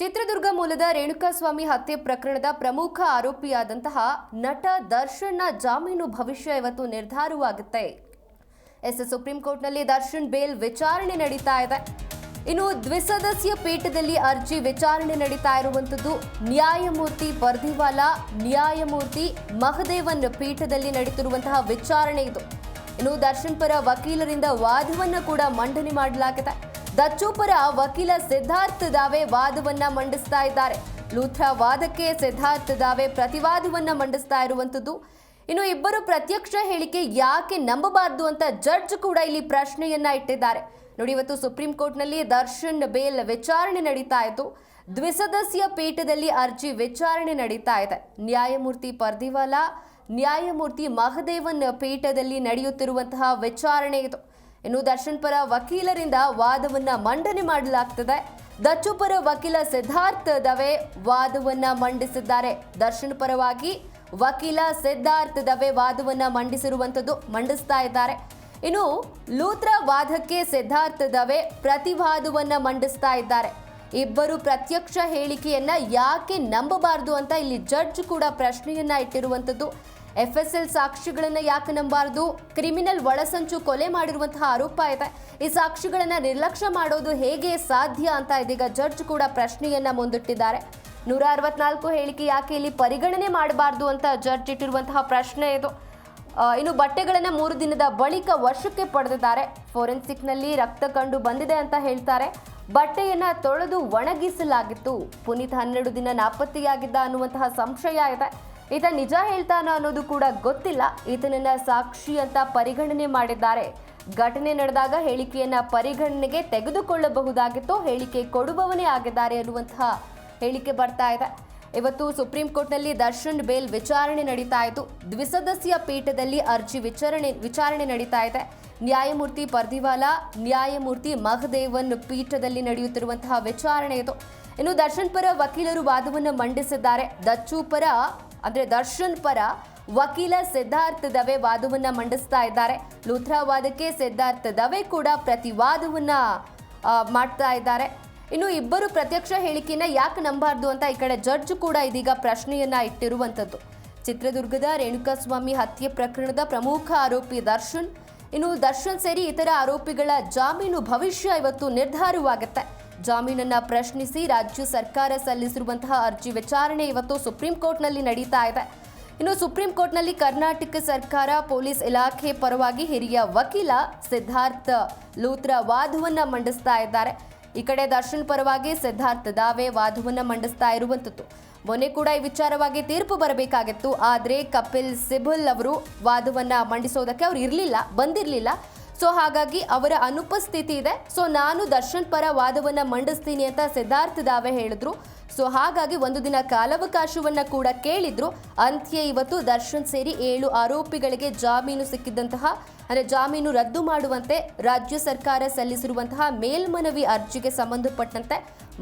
ಚಿತ್ರದುರ್ಗ ಮೂಲದ ರೇಣುಕಾಸ್ವಾಮಿ ಹತ್ಯೆ ಪ್ರಕರಣದ ಪ್ರಮುಖ ಆರೋಪಿಯಾದಂತಹ ನಟ ದರ್ಶನ್ನ ಜಾಮೀನು ಭವಿಷ್ಯ ಇವತ್ತು ನಿರ್ಧಾರವಾಗುತ್ತೆ. ಎಸ್ ಸುಪ್ರೀಂ ಕೋರ್ಟ್ನಲ್ಲಿ ದರ್ಶನ್ ಬೇಲ್ ವಿಚಾರಣೆ ನಡೀತಾ ಇದೆ. ಇನ್ನು ದ್ವಿಸದಸ್ಯ ಪೀಠದಲ್ಲಿ ಅರ್ಜಿ ವಿಚಾರಣೆ ನಡೀತಾ ಇರುವಂತದ್ದು ನ್ಯಾಯಮೂರ್ತಿ ಬರ್ದಿವಾಲಾ, ನ್ಯಾಯಮೂರ್ತಿ ಮಹದೇವನ್ ಪೀಠದಲ್ಲಿ ನಡೀತಿರುವಂತಹ ವಿಚಾರಣೆ ಇದು. ಇನ್ನು ದರ್ಶನ್ ಪರ ವಕೀಲರಿಂದ ವಾದವನ್ನು ಕೂಡ ಮಂಡನೆ ಮಾಡಲಾಗಿದೆ. ದಚ್ಚು ಪರ ವಕೀಲ ಸಿದ್ಧಾರ್ಥ ದಾವೆ ವಾದವನ್ನ ಮಂಡಿಸ್ತಾ ಇದ್ದಾರೆ. ಲೂಥ್ರ ವಾದಕ್ಕೆ ಸಿದ್ಧಾರ್ಥ ದಾವೆ ಪ್ರತಿವಾದವನ್ನ ಮಂಡಿಸ್ತಾ ಇರುವಂತದ್ದು ಇನ್ನು ಇಬ್ಬರು ಪ್ರತ್ಯಕ್ಷ ಹೇಳಿಕೆ ಯಾಕೆ ನಂಬಬಾರದು ಅಂತ ಜಡ್ಜ್ ಕೂಡ ಇಲ್ಲಿ ಪ್ರಶ್ನೆಯನ್ನ ಇಟ್ಟಿದ್ದಾರೆ. ನೋಡಿ, ಇವತ್ತು ಸುಪ್ರೀಂ ಕೋರ್ಟ್ನಲ್ಲಿ ದರ್ಶನ್ ಬೇಲ್ ವಿಚಾರಣೆ ನಡೀತಾ ಇತ್ತು. ದ್ವಿಸದಸ್ಯ ಪೀಠದಲ್ಲಿ ಅರ್ಜಿ ವಿಚಾರಣೆ ನಡೀತಾ ಇದೆ. ನ್ಯಾಯಮೂರ್ತಿ ಪರ್ದಿವಾಲಾ, ನ್ಯಾಯಮೂರ್ತಿ ಮಹದೇವನ್ ಪೀಠದಲ್ಲಿ ನಡೆಯುತ್ತಿರುವಂತಹ ವಿಚಾರಣೆ ಇದು. ಇನ್ನು ದರ್ಶನ್ ಪರ ವಕೀಲರಿಂದ ವಾದವನ್ನ ಮಂಡನೆ ಮಾಡಲಾಗ್ತದೆ. ದಚ್ಚು ಪರ ವಕೀಲ ಸಿದ್ಧಾರ್ಥ್ ದವೆ ವಾದವನ್ನ ಮಂಡಿಸಿದ್ದಾರೆ. ದರ್ಶನ್ ಪರವಾಗಿ ವಕೀಲ ಸಿದ್ಧಾರ್ಥ್ ದವೆ ವಾದವನ್ನ ಮಂಡಿಸಿರುವಂತದ್ದು ಮಂಡಿಸ್ತಾ ಇದ್ದಾರೆ. ಇನ್ನು ಲೂತ್ರ ವಾದಕ್ಕೆ ಸಿದ್ಧಾರ್ಥ್ ದವೆ ಪ್ರತಿವಾದವನ್ನ ಮಂಡಿಸ್ತಾ ಇದ್ದಾರೆ. ಇಬ್ಬರು ಪ್ರತ್ಯಕ್ಷ ಹೇಳಿಕೆಯನ್ನ ಯಾಕೆ ನಂಬಬಾರದು ಅಂತ ಇಲ್ಲಿ ಜಡ್ಜ್ ಕೂಡ ಪ್ರಶ್ನೆಯನ್ನ ಇಟ್ಟಿರುವಂತದ್ದು ಎಫ್ ಎಸ್ ಎಲ್ ಸಾಕ್ಷಿಗಳನ್ನ ಯಾಕೆ ನಂಬಾರದು? ಕ್ರಿಮಿನಲ್ ಒಳಸಂಚು ಕೊಲೆ ಮಾಡಿರುವಂತಹ ಆರೋಪ ಇದೆ. ಈ ಸಾಕ್ಷಿಗಳನ್ನು ನಿರ್ಲಕ್ಷ್ಯ ಮಾಡೋದು ಹೇಗೆ ಸಾಧ್ಯ ಅಂತ ಇದೀಗ ಜಡ್ಜ್ ಕೂಡ ಪ್ರಶ್ನೆಯನ್ನ ಮುಂದಿಟ್ಟಿದ್ದಾರೆ. ನೂರ ಅರವತ್ನಾಲ್ಕು ಹೇಳಿಕೆ ಯಾಕೆ ಇಲ್ಲಿ ಪರಿಗಣನೆ ಮಾಡಬಾರ್ದು ಅಂತ ಜಡ್ಜ್ ಇಟ್ಟಿರುವಂತಹ ಪ್ರಶ್ನೆ ಇದು. ಇನ್ನು ಬಟ್ಟೆಗಳನ್ನು ಮೂರು ದಿನದ ಬಳಿಕ ವಶಕ್ಕೆ ಪಡೆದಿದ್ದಾರೆ. ಫೋರೆನ್ಸಿಕ್ನಲ್ಲಿ ರಕ್ತ ಕಂಡು ಬಂದಿದೆ ಅಂತ ಹೇಳ್ತಾರೆ. ಬಟ್ಟೆಯನ್ನ ತೊಳೆದು ಒಣಗಿಸಲಾಗಿತ್ತು. ಪುನೀತ್ ಹನ್ನೆರಡು ದಿನ ನಾಪತ್ತೆಯಾಗಿದ್ದ ಅನ್ನುವಂತಹ ಸಂಶಯ ಇದೆ. ಈತ ನಿಜ ಹೇಳ್ತಾನ ಅನ್ನೋದು ಕೂಡ ಗೊತ್ತಿಲ್ಲ. ಈತನನ್ನ ಸಾಕ್ಷಿ ಅಂತ ಪರಿಗಣನೆ ಮಾಡಿದ್ದಾರೆ. ಘಟನೆ ನಡೆದಾಗ ಹೇಳಿಕೆಯನ್ನ ಪರಿಗಣನೆಗೆ ತೆಗೆದುಕೊಳ್ಳಬಹುದಾಗಿತ್ತು ಹೇಳಿಕೆ ಕೊಡುವವನೇ ಆಗಿದ್ದಾರೆ ಅನ್ನುವಂತಹ ಹೇಳಿಕೆ ಬರ್ತಾ ಇದೆ. ಇವತ್ತು ಸುಪ್ರೀಂ ಕೋರ್ಟ್ನಲ್ಲಿ ದರ್ಶನ್ ಬೇಲ್ ವಿಚಾರಣೆ ನಡೀತಾ ಇತ್ತು ದ್ವಿಸದಸ್ಯ ಪೀಠದಲ್ಲಿ ಅರ್ಜಿ ವಿಚಾರಣೆ ವಿಚಾರಣೆ ನಡೀತಾ ಇದೆ. ನ್ಯಾಯಮೂರ್ತಿ ಪರ್ದಿವಾಲಾ, ನ್ಯಾಯಮೂರ್ತಿ ಮಹದೇವನ್ ಪೀಠದಲ್ಲಿ ನಡೆಯುತ್ತಿರುವಂತಹ ವಿಚಾರಣೆ ಇದು. ಇನ್ನು ದರ್ಶನ್ ಪರ ವಕೀಲರು ವಾದವನ್ನು ಮಂಡಿಸಿದ್ದಾರೆ. ದಚ್ಚು ಪರ ಅಂದ್ರೆ ದರ್ಶನ್ ಪರ ವಕೀಲ ಸಿದ್ಧಾರ್ಥ ದವೆ ವಾದವನ್ನ ಮಂಡಿಸ್ತಾ ಇದ್ದಾರೆ. ಲೂಥ್ರಾ ವಾದಕ್ಕೆ ಸಿದ್ಧಾರ್ಥ್ ದವೆ ಕೂಡ ಪ್ರತಿವಾದವನ್ನು ಮಾಡ್ತಾ ಇದ್ದಾರೆ. ಇನ್ನು ಇಬ್ಬರು ಪ್ರತ್ಯಕ್ಷ ಹೇಳಿಕೆಯನ್ನ ಯಾಕೆ ನಂಬಾರ್ದು ಅಂತ ಈ ಕಡೆ ಜಡ್ಜ್ ಕೂಡ ಇದೀಗ ಪ್ರಶ್ನೆಯನ್ನ ಇಟ್ಟಿರುವಂತದ್ದು ಚಿತ್ರದುರ್ಗದ ರೇಣುಕಾಸ್ವಾಮಿ ಹತ್ಯೆ ಪ್ರಕರಣದ ಪ್ರಮುಖ ಆರೋಪಿ ದರ್ಶನ್. ಇನ್ನು ದರ್ಶನ್ ಸೇರಿ ಇತರ ಆರೋಪಿಗಳ ಜಾಮೀನು ಭವಿಷ್ಯ ಇವತ್ತು ನಿರ್ಧಾರವಾಗುತ್ತೆ. ಜಾಮೀನನ್ನ ಪ್ರಶ್ನಿಸಿ ರಾಜ್ಯ ಸರ್ಕಾರ ಸಲ್ಲಿಸಿರುವಂತಹ ಅರ್ಜಿ ವಿಚಾರಣೆ ಇವತ್ತು ಸುಪ್ರೀಂ ಕೋರ್ಟ್ನಲ್ಲಿ ನಡೀತಾ ಇದೆ. ಇನ್ನು ಸುಪ್ರೀಂ ಕೋರ್ಟ್ನಲ್ಲಿ ಕರ್ನಾಟಕ ಸರ್ಕಾರ ಪೊಲೀಸ್ ಇಲಾಖೆ ಪರವಾಗಿ ಹಿರಿಯ ವಕೀಲ ಸಿದ್ಧಾರ್ಥ ಲೂತ್ರ ವಾದವನ್ನ ಮಂಡಿಸ್ತಾ ಇದ್ದಾರೆ. ಈ ಕಡೆ ದರ್ಶನ್ ಪರವಾಗಿ ಸಿದ್ಧಾರ್ಥ ದಾವೆ ವಾದವನ್ನ ಮಂಡಿಸ್ತಾ ಇರುವಂತದ್ದು ಮೊನ್ನೆ ಕೂಡ ಈ ವಿಚಾರವಾಗಿ ತೀರ್ಪು ಬರಬೇಕಾಗಿತ್ತು. ಆದರೆ ಕಪಿಲ್ ಸಿಬಲ್ ಅವರು ವಾದವನ್ನ ಮಂಡಿಸೋದಕ್ಕೆ ಅವರು ಇರಲಿಲ್ಲ, ಬಂದಿರಲಿಲ್ಲ. ಸೊ ಹಾಗಾಗಿ ಅವರ ಅನುಪಸ್ಥಿತಿ ಇದೆ. ಸೊ ನಾನು ದರ್ಶನ್ ಪರ ವಾದವನ್ನು ಮಂಡಿಸ್ತೀನಿ ಅಂತ ಸಿದ್ಧಾರ್ಥ ದಾವೆ ಹೇಳಿದ್ರು. ಸೊ ಹಾಗಾಗಿ ಒಂದು ದಿನ ಕಾಲಾವಕಾಶವನ್ನ ಕೂಡ ಕೇಳಿದ್ರು. ಅಂತ್ಯ ಇವತ್ತು ದರ್ಶನ್ ಸೇರಿ ಏಳು ಆರೋಪಿಗಳಿಗೆ ಜಾಮೀನು ಸಿಕ್ಕಿದ್ದಂತಹ, ಅಂದರೆ ಜಾಮೀನು ರದ್ದು ಮಾಡುವಂತೆ ರಾಜ್ಯ ಸರ್ಕಾರ ಸಲ್ಲಿಸಿರುವಂತಹ ಮೇಲ್ಮನವಿ ಅರ್ಜಿಗೆ ಸಂಬಂಧಪಟ್ಟಂತೆ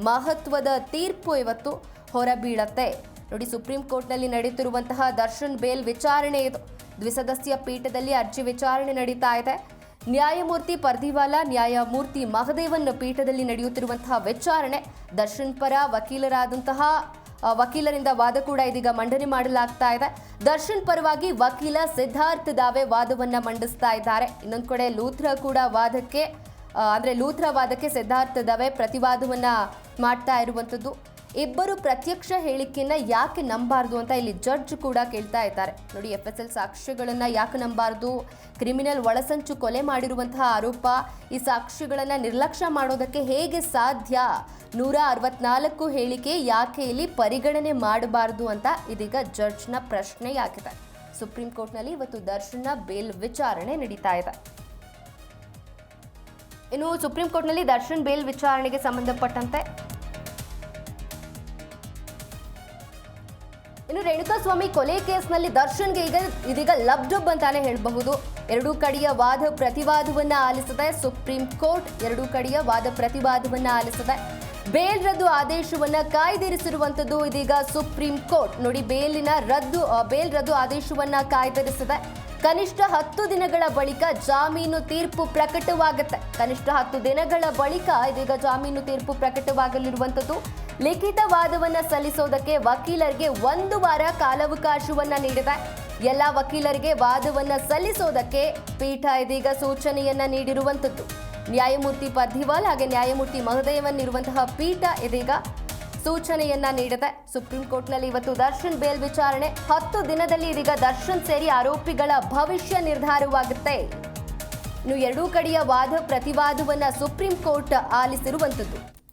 ಮಹತ್ವದ ತೀರ್ಪು ಇವತ್ತು ಹೊರಬೀಳತ್ತೆ. ನೋಡಿ, ಸುಪ್ರೀಂ ಕೋರ್ಟ್ನಲ್ಲಿ ನಡೆಯುತ್ತಿರುವಂತಹ ದರ್ಶನ್ ಬೇಲ್ ವಿಚಾರಣೆ ಇದು. ದ್ವಿಸದಸ್ಯ ಪೀಠದಲ್ಲಿ ಅರ್ಜಿ ವಿಚಾರಣೆ ನಡೀತಾ ಇದೆ. ನ್ಯಾಯಮೂರ್ತಿ ಪರ್ದಿವಾಲಾ, ನ್ಯಾಯಮೂರ್ತಿ ಮಹದೇವನ್ ಪೀಠದಲ್ಲಿ ನಡೆಯುತ್ತಿರುವಂತಹ ವಿಚಾರಣೆ. ದರ್ಶನ್ ಪರ ವಕೀಲರಾದಂತಹ ವಕೀಲರಿಂದ ವಾದ ಕೂಡ ಇದೀಗ ಮಂಡನೆ ಮಾಡಲಾಗ್ತಾ ಇದೆ. ದರ್ಶನ್ ಪರವಾಗಿ ವಕೀಲ ಸಿದ್ಧಾರ್ಥ್ ದಾವೆ ವಾದವನ್ನ ಮಂಡಿಸ್ತಾ ಇದ್ದಾರೆ. ಇನ್ನೊಂದು ಕಡೆ ಲೂಥ್ರಾ ಕೂಡ ವಾದಕ್ಕೆ ಅಂದ್ರೆ ಲೂಥ್ರಾ ವಾದಕ್ಕೆ ಸಿದ್ಧಾರ್ಥ ದಾವೆ ಪ್ರತಿವಾದವನ್ನ ಮಾಡ್ತಾ ಇರುವಂಥದ್ದು ಇಬ್ಬರು ಪ್ರತ್ಯಕ್ಷ ಹೇಳಿಕೆಯನ್ನ ಯಾಕೆ ನಂಬಾರ್ದು ಅಂತ ಇಲ್ಲಿ ಜಡ್ಜ್ ಕೂಡ ಕೇಳ್ತಾ ಇದ್ದಾರೆ. ನೋಡಿ ಎಫ್ ಎಸ್ ಎಲ್ ಸಾಕ್ಷ್ಯಗಳನ್ನ ಯಾಕೆ ನಂಬಾರ್ದು? ಕ್ರಿಮಿನಲ್ ಒಳಸಂಚು ಕೊಲೆ ಮಾಡಿರುವಂತಹ ಆರೋಪ ಈ ಸಾಕ್ಷ್ಯಗಳನ್ನ ನಿರ್ಲಕ್ಷ್ಯ ಮಾಡೋದಕ್ಕೆ ಹೇಗೆ ಸಾಧ್ಯ? ನೂರ ಅರವತ್ನಾಲ್ಕು ಹೇಳಿಕೆ ಯಾಕೆ ಇಲ್ಲಿ ಪರಿಗಣನೆ ಮಾಡಬಾರ್ದು ಅಂತ ಇದೀಗ ಜಡ್ಜ್ನ ಪ್ರಶ್ನೆಯಾಗಿದೆ ಸುಪ್ರೀಂ ಕೋರ್ಟ್ನಲ್ಲಿ ಇವತ್ತು ದರ್ಶನ ಬೇಲ್ ವಿಚಾರಣೆ ನಡೀತಾ ಇದೆ. ಇನ್ನು ಸುಪ್ರೀಂ ಕೋರ್ಟ್ನಲ್ಲಿ ದರ್ಶನ್ ಬೇಲ್ ವಿಚಾರಣೆಗೆ ಸಂಬಂಧಪಟ್ಟಂತೆ ಇನ್ನು ರೇಣುಕಾಸ್ವಾಮಿ ಕೊಲೆ ಕೇಸ್ನಲ್ಲಿ ದರ್ಶನ್ಗೆ ಈಗ ಇದೀಗ ಲಬ್ ಡಬ್ ಅಂತಾನೆ ಹೇಳಬಹುದು. ಎರಡೂ ಕಡೆಯ ವಾದ ಪ್ರತಿವಾದವನ್ನ ಆಲಿಸದೆ ಸುಪ್ರೀಂ ಕೋರ್ಟ್ ಎರಡೂ ಕಡೆಯ ವಾದ ಪ್ರತಿವಾದವನ್ನ ಆಲಿಸದೆ ಬೇಲ್ ರದ್ದು ಆದೇಶವನ್ನ ಕಾಯ್ದಿರಿಸಿರುವಂತದ್ದು ಇದೀಗ ಸುಪ್ರೀಂ ಕೋರ್ಟ್. ನೋಡಿ, ಬೇಲಿನ ರದ್ದು ಬೇಲ್ ರದ್ದು ಆದೇಶವನ್ನ ಕಾಯ್ದಿರಿಸಿದೆ ಕನಿಷ್ಠ ಹತ್ತು ದಿನಗಳ ಬಳಿಕ ಜಾಮೀನು ತೀರ್ಪು ಪ್ರಕಟವಾಗುತ್ತೆ. ಕನಿಷ್ಠ ಹತ್ತು ದಿನಗಳ ಬಳಿಕ ಇದೀಗ ಜಾಮೀನು ತೀರ್ಪು ಪ್ರಕಟವಾಗಲಿರುವಂಥದ್ದು ಲಿಖಿತ ವಾದವನ್ನ ಸಲ್ಲಿಸೋದಕ್ಕೆ ವಕೀಲರಿಗೆ ಒಂದು ವಾರ ಕಾಲಾವಕಾಶವನ್ನ ನೀಡಿದೆ. ಎಲ್ಲ ವಕೀಲರಿಗೆ ವಾದವನ್ನ ಸಲ್ಲಿಸೋದಕ್ಕೆ ಪೀಠ ಇದೀಗ ಸೂಚನೆಯನ್ನ ನೀಡಿರುವಂತದ್ದು ನ್ಯಾಯಮೂರ್ತಿ ಪದ್ಧಿವಾಲ್ ಹಾಗೆ ನ್ಯಾಯಮೂರ್ತಿ ಮಹೋದಯವನ್ನಿರುವಂತಹ ಪೀಠ ಇದೀಗ ಸೂಚನೆಯನ್ನ ನೀಡಿದೆ. ಸುಪ್ರೀಂ ಕೋರ್ಟ್ನಲ್ಲಿ ಇವತ್ತು ದರ್ಶನ್ ಬೇಲ್ ವಿಚಾರಣೆ. ಹತ್ತು ದಿನದಲ್ಲಿ ಇದೀಗ ದರ್ಶನ್ ಸೇರಿ ಆರೋಪಿಗಳ ಭವಿಷ್ಯ ನಿರ್ಧಾರವಾಗುತ್ತೆ. ಇನ್ನು ಎರಡೂ ಕಡೆಯ ವಾದ ಪ್ರತಿವಾದವನ್ನ ಸುಪ್ರೀಂ ಕೋರ್ಟ್ ಆಲಿಸಿರುವಂತದ್ದು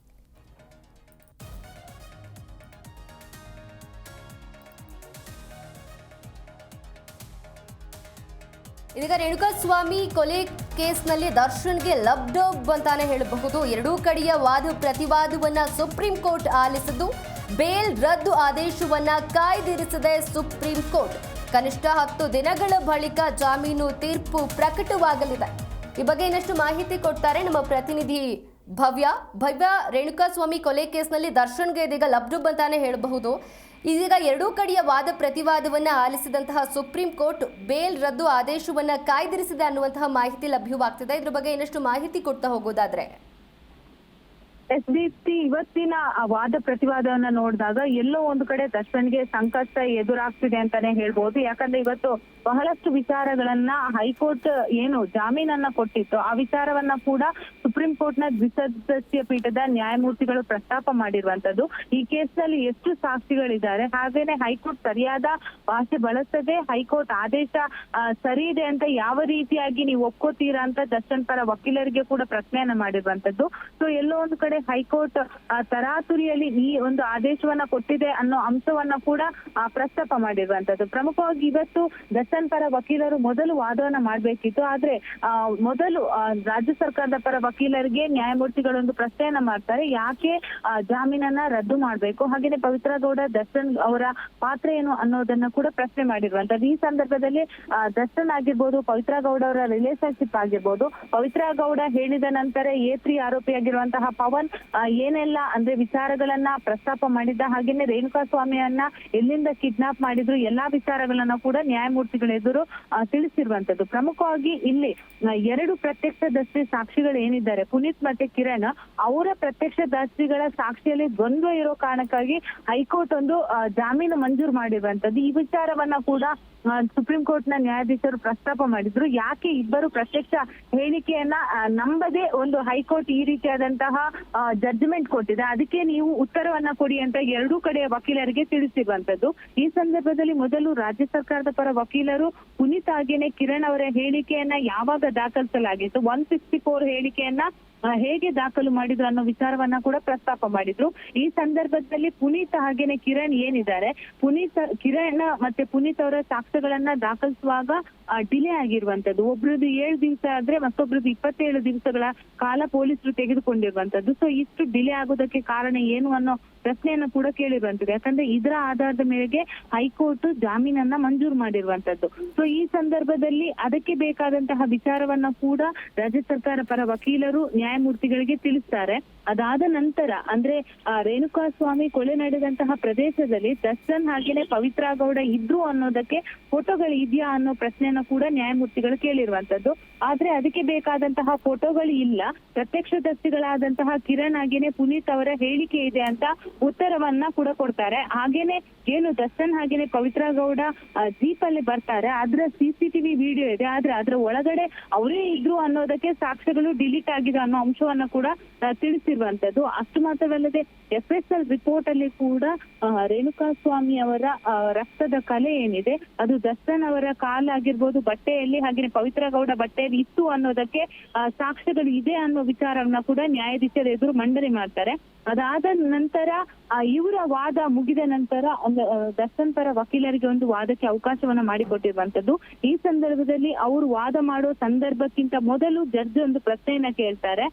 ಇದೀಗ ರೇಣುಕಾಸ್ವಾಮಿ ಕೊಲೆ ಕೇಸ್ನಲ್ಲಿ ದರ್ಶನ್ಗೆ ಲಬ್ಡಬ್ ಅಂತಾನೆ ಹೇಳಬಹುದು. ಎರಡೂ ಕಡೆಯ ವಾದ ಪ್ರತಿವಾದವನ್ನ ಸುಪ್ರೀಂ ಕೋರ್ಟ್ ಆಲಿಸಿದ್ದು, ಬೇಲ್ ರದ್ದು ಆದೇಶವನ್ನ ಕಾಯ್ದಿರಿಸಿದೆ ಸುಪ್ರೀಂ ಕೋರ್ಟ್. ಕನಿಷ್ಠ ಹತ್ತು ದಿನಗಳ ಬಳಿಕ ಜಾಮೀನು ತೀರ್ಪು ಪ್ರಕಟವಾಗಲಿದೆ. ಈ ಬಗ್ಗೆ ಇನ್ನಷ್ಟು ಮಾಹಿತಿ ಕೊಡ್ತಾರೆ ನಮ್ಮ ಪ್ರತಿನಿಧಿ ಭವ್ಯ. ಭವ್ಯ, ರೇಣುಕಾಸ್ವಾಮಿ ಕೊಲೆ ಕೇಸ್ನಲ್ಲಿ ದರ್ಶನ್ಗೆ ಇದೀಗ ಲಬ್ಡಬ್ ಅಂತಾನೆ ಹೇಳಬಹುದು. ಇದೀಗ ಎರಡೂ ಕಡೆಯ ವಾದ ಪ್ರತಿವಾದವನ್ನ ಆಲಿಸಿದಂತಹ ಸುಪ್ರೀಂ ಕೋರ್ಟ್ ಬೇಲ್ ರದ್ದು ಆದೇಶವನ್ನ ಕಾಯ್ದಿರಿಸಿದೆ ಅನ್ನುವಂತಹ ಮಾಹಿತಿ ಲಭ್ಯವಾಗ್ತಿದೆ. ಇದ್ರ ಬಗ್ಗೆ ಇನ್ನಷ್ಟು ಮಾಹಿತಿ ಕೊಡ್ತಾ ಹೋಗೋದಾದ್ರೆ. ಎಸ್ ಡಿ ಟಿ ಇವತ್ತಿನ ವಾದ ಪ್ರತಿವಾದವನ್ನ ನೋಡಿದಾಗ ಎಲ್ಲೋ ಒಂದು ಕಡೆ ದರ್ಶನ್ಗೆ ಸಂಕಷ್ಟ ಎದುರಾಗ್ತಿದೆ ಅಂತಾನೆ ಹೇಳ್ಬೋದು. ಯಾಕಂದ್ರೆ ಇವತ್ತು ಬಹಳಷ್ಟು ವಿಚಾರಗಳನ್ನ ಹೈಕೋರ್ಟ್ ಏನು ಜಾಮೀನನ್ನ ಕೊಟ್ಟಿತ್ತು. ಆ ವಿಚಾರವನ್ನ ಕೂಡ ಸುಪ್ರೀಂ ಕೋರ್ಟ್ನ ದ್ವಿಸದಸ್ಯ ಪೀಠದ ನ್ಯಾಯಮೂರ್ತಿಗಳು ಪ್ರಸ್ತಾಪ ಮಾಡಿರುವಂತದ್ದು ಈ ಕೇಸ್ನಲ್ಲಿ ಎಷ್ಟು ಸಾಕ್ಷಿಗಳಿದ್ದಾರೆ, ಹಾಗೇನೆ ಹೈಕೋರ್ಟ್ ಸರಿಯಾದ ಭಾಷೆ ಬಳಸದೆ ಹೈಕೋರ್ಟ್ ಆದೇಶ ಸರಿ ಇದೆ ಅಂತ ಯಾವ ರೀತಿಯಾಗಿ ನೀವು ಒಪ್ಕೋತೀರಾ ಅಂತ ದರ್ಶನ್ ಪರ ವಕೀಲರಿಗೆ ಕೂಡ ಪ್ರಶ್ನೆಯನ್ನ ಮಾಡಿರುವಂತದ್ದು ಸೊ ಎಲ್ಲೋ ಒಂದು ಕಡೆ ಹೈಕೋರ್ಟ್ ತರಾತುರಿಯಲ್ಲಿ ಈ ಒಂದು ಆದೇಶವನ್ನ ಕೊಟ್ಟಿದೆ ಅನ್ನೋ ಅಂಶವನ್ನ ಕೂಡ ಪ್ರಸ್ತಾಪ ಮಾಡಿರುವಂತದ್ದು. ಪ್ರಮುಖವಾಗಿ ಇವತ್ತು ದರ್ಶನ್ ಪರ ವಕೀಲರು ಮೊದಲು ವಾದವನ್ನ ಮಾಡಬೇಕಿತ್ತು. ಆದ್ರೆ ಮೊದಲು ರಾಜ್ಯ ಸರ್ಕಾರದ ಪರ ವಕೀಲರಿಗೆ ನ್ಯಾಯಮೂರ್ತಿಗಳೊಂದು ಪ್ರಶ್ನೆಯನ್ನ ಮಾಡ್ತಾರೆ. ಯಾಕೆ ಜಾಮೀನನ್ನ ರದ್ದು ಮಾಡ್ಬೇಕು? ಹಾಗೇನೆ ಪವಿತ್ರ ಗೌಡ ದರ್ಶನ್ ಅವರ ಪಾತ್ರ ಏನು ಅನ್ನೋದನ್ನ ಕೂಡ ಪ್ರಶ್ನೆ ಮಾಡಿರುವಂತದ್ದು. ಈ ಸಂದರ್ಭದಲ್ಲಿ ದರ್ಶನ್ ಆಗಿರ್ಬೋದು, ಪವಿತ್ರ ಗೌಡ ಅವರ ರಿಲೇಶನ್ಶಿಪ್ ಆಗಿರ್ಬೋದು, ಪವಿತ್ರ ಗೌಡ ಹೇಳಿದ ನಂತರ ಎ ತ್ರೀ ಆರೋಪಿಯಾಗಿರುವಂತಹ ಪವನ್ ಏನೆಲ್ಲ ಅಂದ್ರೆ ವಿಚಾರಗಳನ್ನ ಪ್ರಸ್ತಾಪ ಮಾಡಿದ್ದ ಹಾಗೇನೆ ರೇಣುಕಾ ಸ್ವಾಮಿಯನ್ನ ಎಲ್ಲಿಂದ ಕಿಡ್ನಾಪ್ ಮಾಡಿದ್ರು ಎಲ್ಲಾ ವಿಚಾರಗಳನ್ನ ಕೂಡ ನ್ಯಾಯಮೂರ್ತಿಗಳ ಎದುರು ತಿಳಿಸಿರುವಂತದ್ದು. ಪ್ರಮುಖವಾಗಿ ಇಲ್ಲಿ ಎರಡು ಪ್ರತ್ಯಕ್ಷದರ್ಶಿ ಸಾಕ್ಷಿಗಳು ಏನಿದ್ದಾರೆ, ಪುನೀತ್ ಮತ್ತೆ ಕಿರಣ್, ಅವರ ಪ್ರತ್ಯಕ್ಷದರ್ಶಿಗಳ ಸಾಕ್ಷಿಯಲ್ಲಿ ದ್ವಂದ್ವ ಇರೋ ಕಾರಣಕ್ಕಾಗಿ ಹೈಕೋರ್ಟ್ ಒಂದು ಜಾಮೀನು ಮಂಜೂರು ಮಾಡಿರುವಂತದ್ದು. ಈ ವಿಚಾರವನ್ನ ಕೂಡ ಸುಪ್ರೀಂ ಕೋರ್ಟ್ನ ನ್ಯಾಯಾಧೀಶರು ಪ್ರಸ್ತಾಪ ಮಾಡಿದ್ರು. ಯಾಕೆ ಇಬ್ಬರು ಪ್ರತ್ಯಕ್ಷ ಹೇಳಿಕೆಯನ್ನ ನಂಬದೆ ಒಂದು ಹೈಕೋರ್ಟ್ ಈ ರೀತಿಯಾದಂತಹ ಜಡ್ಜ್ಮೆಂಟ್ ಕೊಟ್ಟಿದೆ. ಅದಕ್ಕೆ ನೀವು ಉತ್ತರವನ್ನ ಕೊಡಿ ಅಂತ ಎರಡೂ ಕಡೆಯ ವಕೀಲರಿಗೆ ತಿಳಿಸಿರುವಂತದ್ದು ಈ ಸಂದರ್ಭದಲ್ಲಿ ಮೊದಲು ರಾಜ್ಯ ಸರ್ಕಾರದ ಪರ ವಕೀಲರು ಪುನೀತ್ ಹಾಗೇನೆ ಕಿರಣ್ ಅವರ ಹೇಳಿಕೆಯನ್ನ ಯಾವಾಗ ದಾಖಲಿಸಲಾಗಿತ್ತು? ಒನ್ ಸಿಕ್ಸ್ಟಿ ಫೋರ್ ಹೇಳಿಕೆಯನ್ನ ಹೇಗೆ ದಾಖಲು ಮಾಡಿದ್ರು ಅನ್ನೋ ವಿಚಾರವನ್ನ ಕೂಡ ಪ್ರಸ್ತಾಪ ಮಾಡಿದ್ರು. ಈ ಸಂದರ್ಭದಲ್ಲಿ ಪುನೀತ್ ಹಾಗೇನೆ ಕಿರಣ್ ಏನಿದ್ದಾರೆ, ಪುನೀತ್ ಕಿರಣ್ ಮತ್ತೆ ಪುನೀತ್ ಅವರ ಸಾಕ್ಷ್ಯಗಳನ್ನ ದಾಖಲಿಸುವಾಗ ಡಿಲೇ ಆಗಿರುವಂತದ್ದು. ಒಬ್ರದ್ದು ಏಳು ದಿವಸ ಆದ್ರೆ ಮತ್ತೊಬ್ರದ್ದು ಇಪ್ಪತ್ತೇಳು ದಿವಸಗಳ ಕಾಲ ಪೊಲೀಸರು ತೆಗೆದುಕೊಂಡಿರುವಂತದ್ದು. ಸೊ ಇಷ್ಟು ಡಿಲೇ ಆಗೋದಕ್ಕೆ ಕಾರಣ ಏನು ಅನ್ನೋ ಪ್ರಶ್ನೆಯನ್ನ ಕೂಡ ಕೇಳಿರುವಂತದ್ದು. ಯಾಕಂದ್ರೆ ಇದರ ಆಧಾರದ ಮೇರೆಗೆ ಹೈಕೋರ್ಟ್ ಜಾಮೀನನ್ನ ಮಂಜೂರು ಮಾಡಿರುವಂತದ್ದು. ಸೊ ಈ ಸಂದರ್ಭದಲ್ಲಿ ಅದಕ್ಕೆ ಬೇಕಾದಂತಹ ವಿಚಾರವನ್ನ ಕೂಡ ರಾಜ್ಯ ಸರ್ಕಾರ ಪರ ವಕೀಲರು ನ್ಯಾಯಮೂರ್ತಿಗಳಿಗೆ ತಿಳಿಸ್ತಾರೆ. ಅದಾದ ನಂತರ, ಅಂದ್ರೆ ರೇಣುಕಾ ಸ್ವಾಮಿ ಕೊಲೆ ನಡೆದಂತಹ ಪ್ರದೇಶದಲ್ಲಿ ದರ್ಶನ್ ಹಾಗೇನೆ ಪವಿತ್ರ ಗೌಡ ಇದ್ರು ಅನ್ನೋದಕ್ಕೆ ಫೋಟೋಗಳು ಇದೆಯಾ ಅನ್ನೋ ಪ್ರಶ್ನೆಯನ್ನ ಕೂಡ ನ್ಯಾಯಮೂರ್ತಿಗಳು ಕೇಳಿರುವಂತದ್ದು. ಆದ್ರೆ ಅದಕ್ಕೆ ಬೇಕಾದಂತಹ ಫೋಟೋಗಳು ಇಲ್ಲ. ಪ್ರತ್ಯಕ್ಷದರ್ಶಿಗಳಾದಂತಹ ಕಿರಣ್ ಹಾಗೇನೆ ಪುನೀತ್ ಅವರ ಹೇಳಿಕೆ ಇದೆ ಅಂತ ಉತ್ತರವನ್ನ ಕೂಡ ಕೊಡ್ತಾರೆ. ಹಾಗೇನೆ ಏನು ದರ್ಶನ್ ಹಾಗೇನೆ ಪವಿತ್ರ ಗೌಡ ಜೀಪ್ ಅಲ್ಲಿ ಬರ್ತಾರೆ. ಅದ್ರ ಸಿಸಿಟಿವಿ ವಿಡಿಯೋ ಇದೆ. ಆದ್ರೆ ಅದ್ರ ಒಳಗಡೆ ಅವರೇ ಇದ್ರು ಅನ್ನೋದಕ್ಕೆ ಸಾಕ್ಷ್ಯಗಳು ಡಿಲೀಟ್ ಆಗಿದೆ ಅನ್ನೋ ಅಂಶವನ್ನ ಕೂಡ ತಿಳಿಸಿರುವಂತದ್ದು. ಅಷ್ಟು ಮಾತ್ರವಲ್ಲದೆ ಎಫ್ ಎಸ್ ಎಲ್ ರಿಪೋರ್ಟ್ ಅಲ್ಲಿ ಕೂಡ ರೇಣುಕಾ ಸ್ವಾಮಿ ಅವರ ರಕ್ತದ ಕಲೆ ಏನಿದೆ, ಅದು ದಸ್ತನ್ ಅವರ ಕಾಲಾಗಿರ್ಬೋದು ಬಟ್ಟೆಯಲ್ಲಿ ಹಾಗೆ ಪವಿತ್ರ ಗೌಡ ಬಟ್ಟೆಯಲ್ಲಿ ಇತ್ತು ಅನ್ನೋದಕ್ಕೆ ಸಾಕ್ಷ್ಯಗಳು ಇದೆ ಅನ್ನೋ ವಿಚಾರವನ್ನ ಕೂಡ ನ್ಯಾಯಾಧೀಶರ ಎದುರು ಮಂಡನೆ ಮಾಡ್ತಾರೆ. ಅದಾದ ನಂತರ ಇವರ ವಾದ ಮುಗಿದ ನಂತರ ಒಂದು, ದರ್ಶನ್ ಪರ ವಕೀಲರಿಗೆ ಒಂದು ವಾದಕ್ಕೆ ಅವಕಾಶವನ್ನ ಮಾಡಿಕೊಟ್ಟಿರುವಂತದ್ದು ಈ ಸಂದರ್ಭದಲ್ಲಿ ಅವರು ವಾದ ಮಾಡೋ ಸಂದರ್ಭಕ್ಕಿಂತ ಮೊದಲು ಜಡ್ಜ್ ಒಂದು ಪ್ರಶ್ನೆಯನ್ನ ಕೇಳ್ತಾರೆ.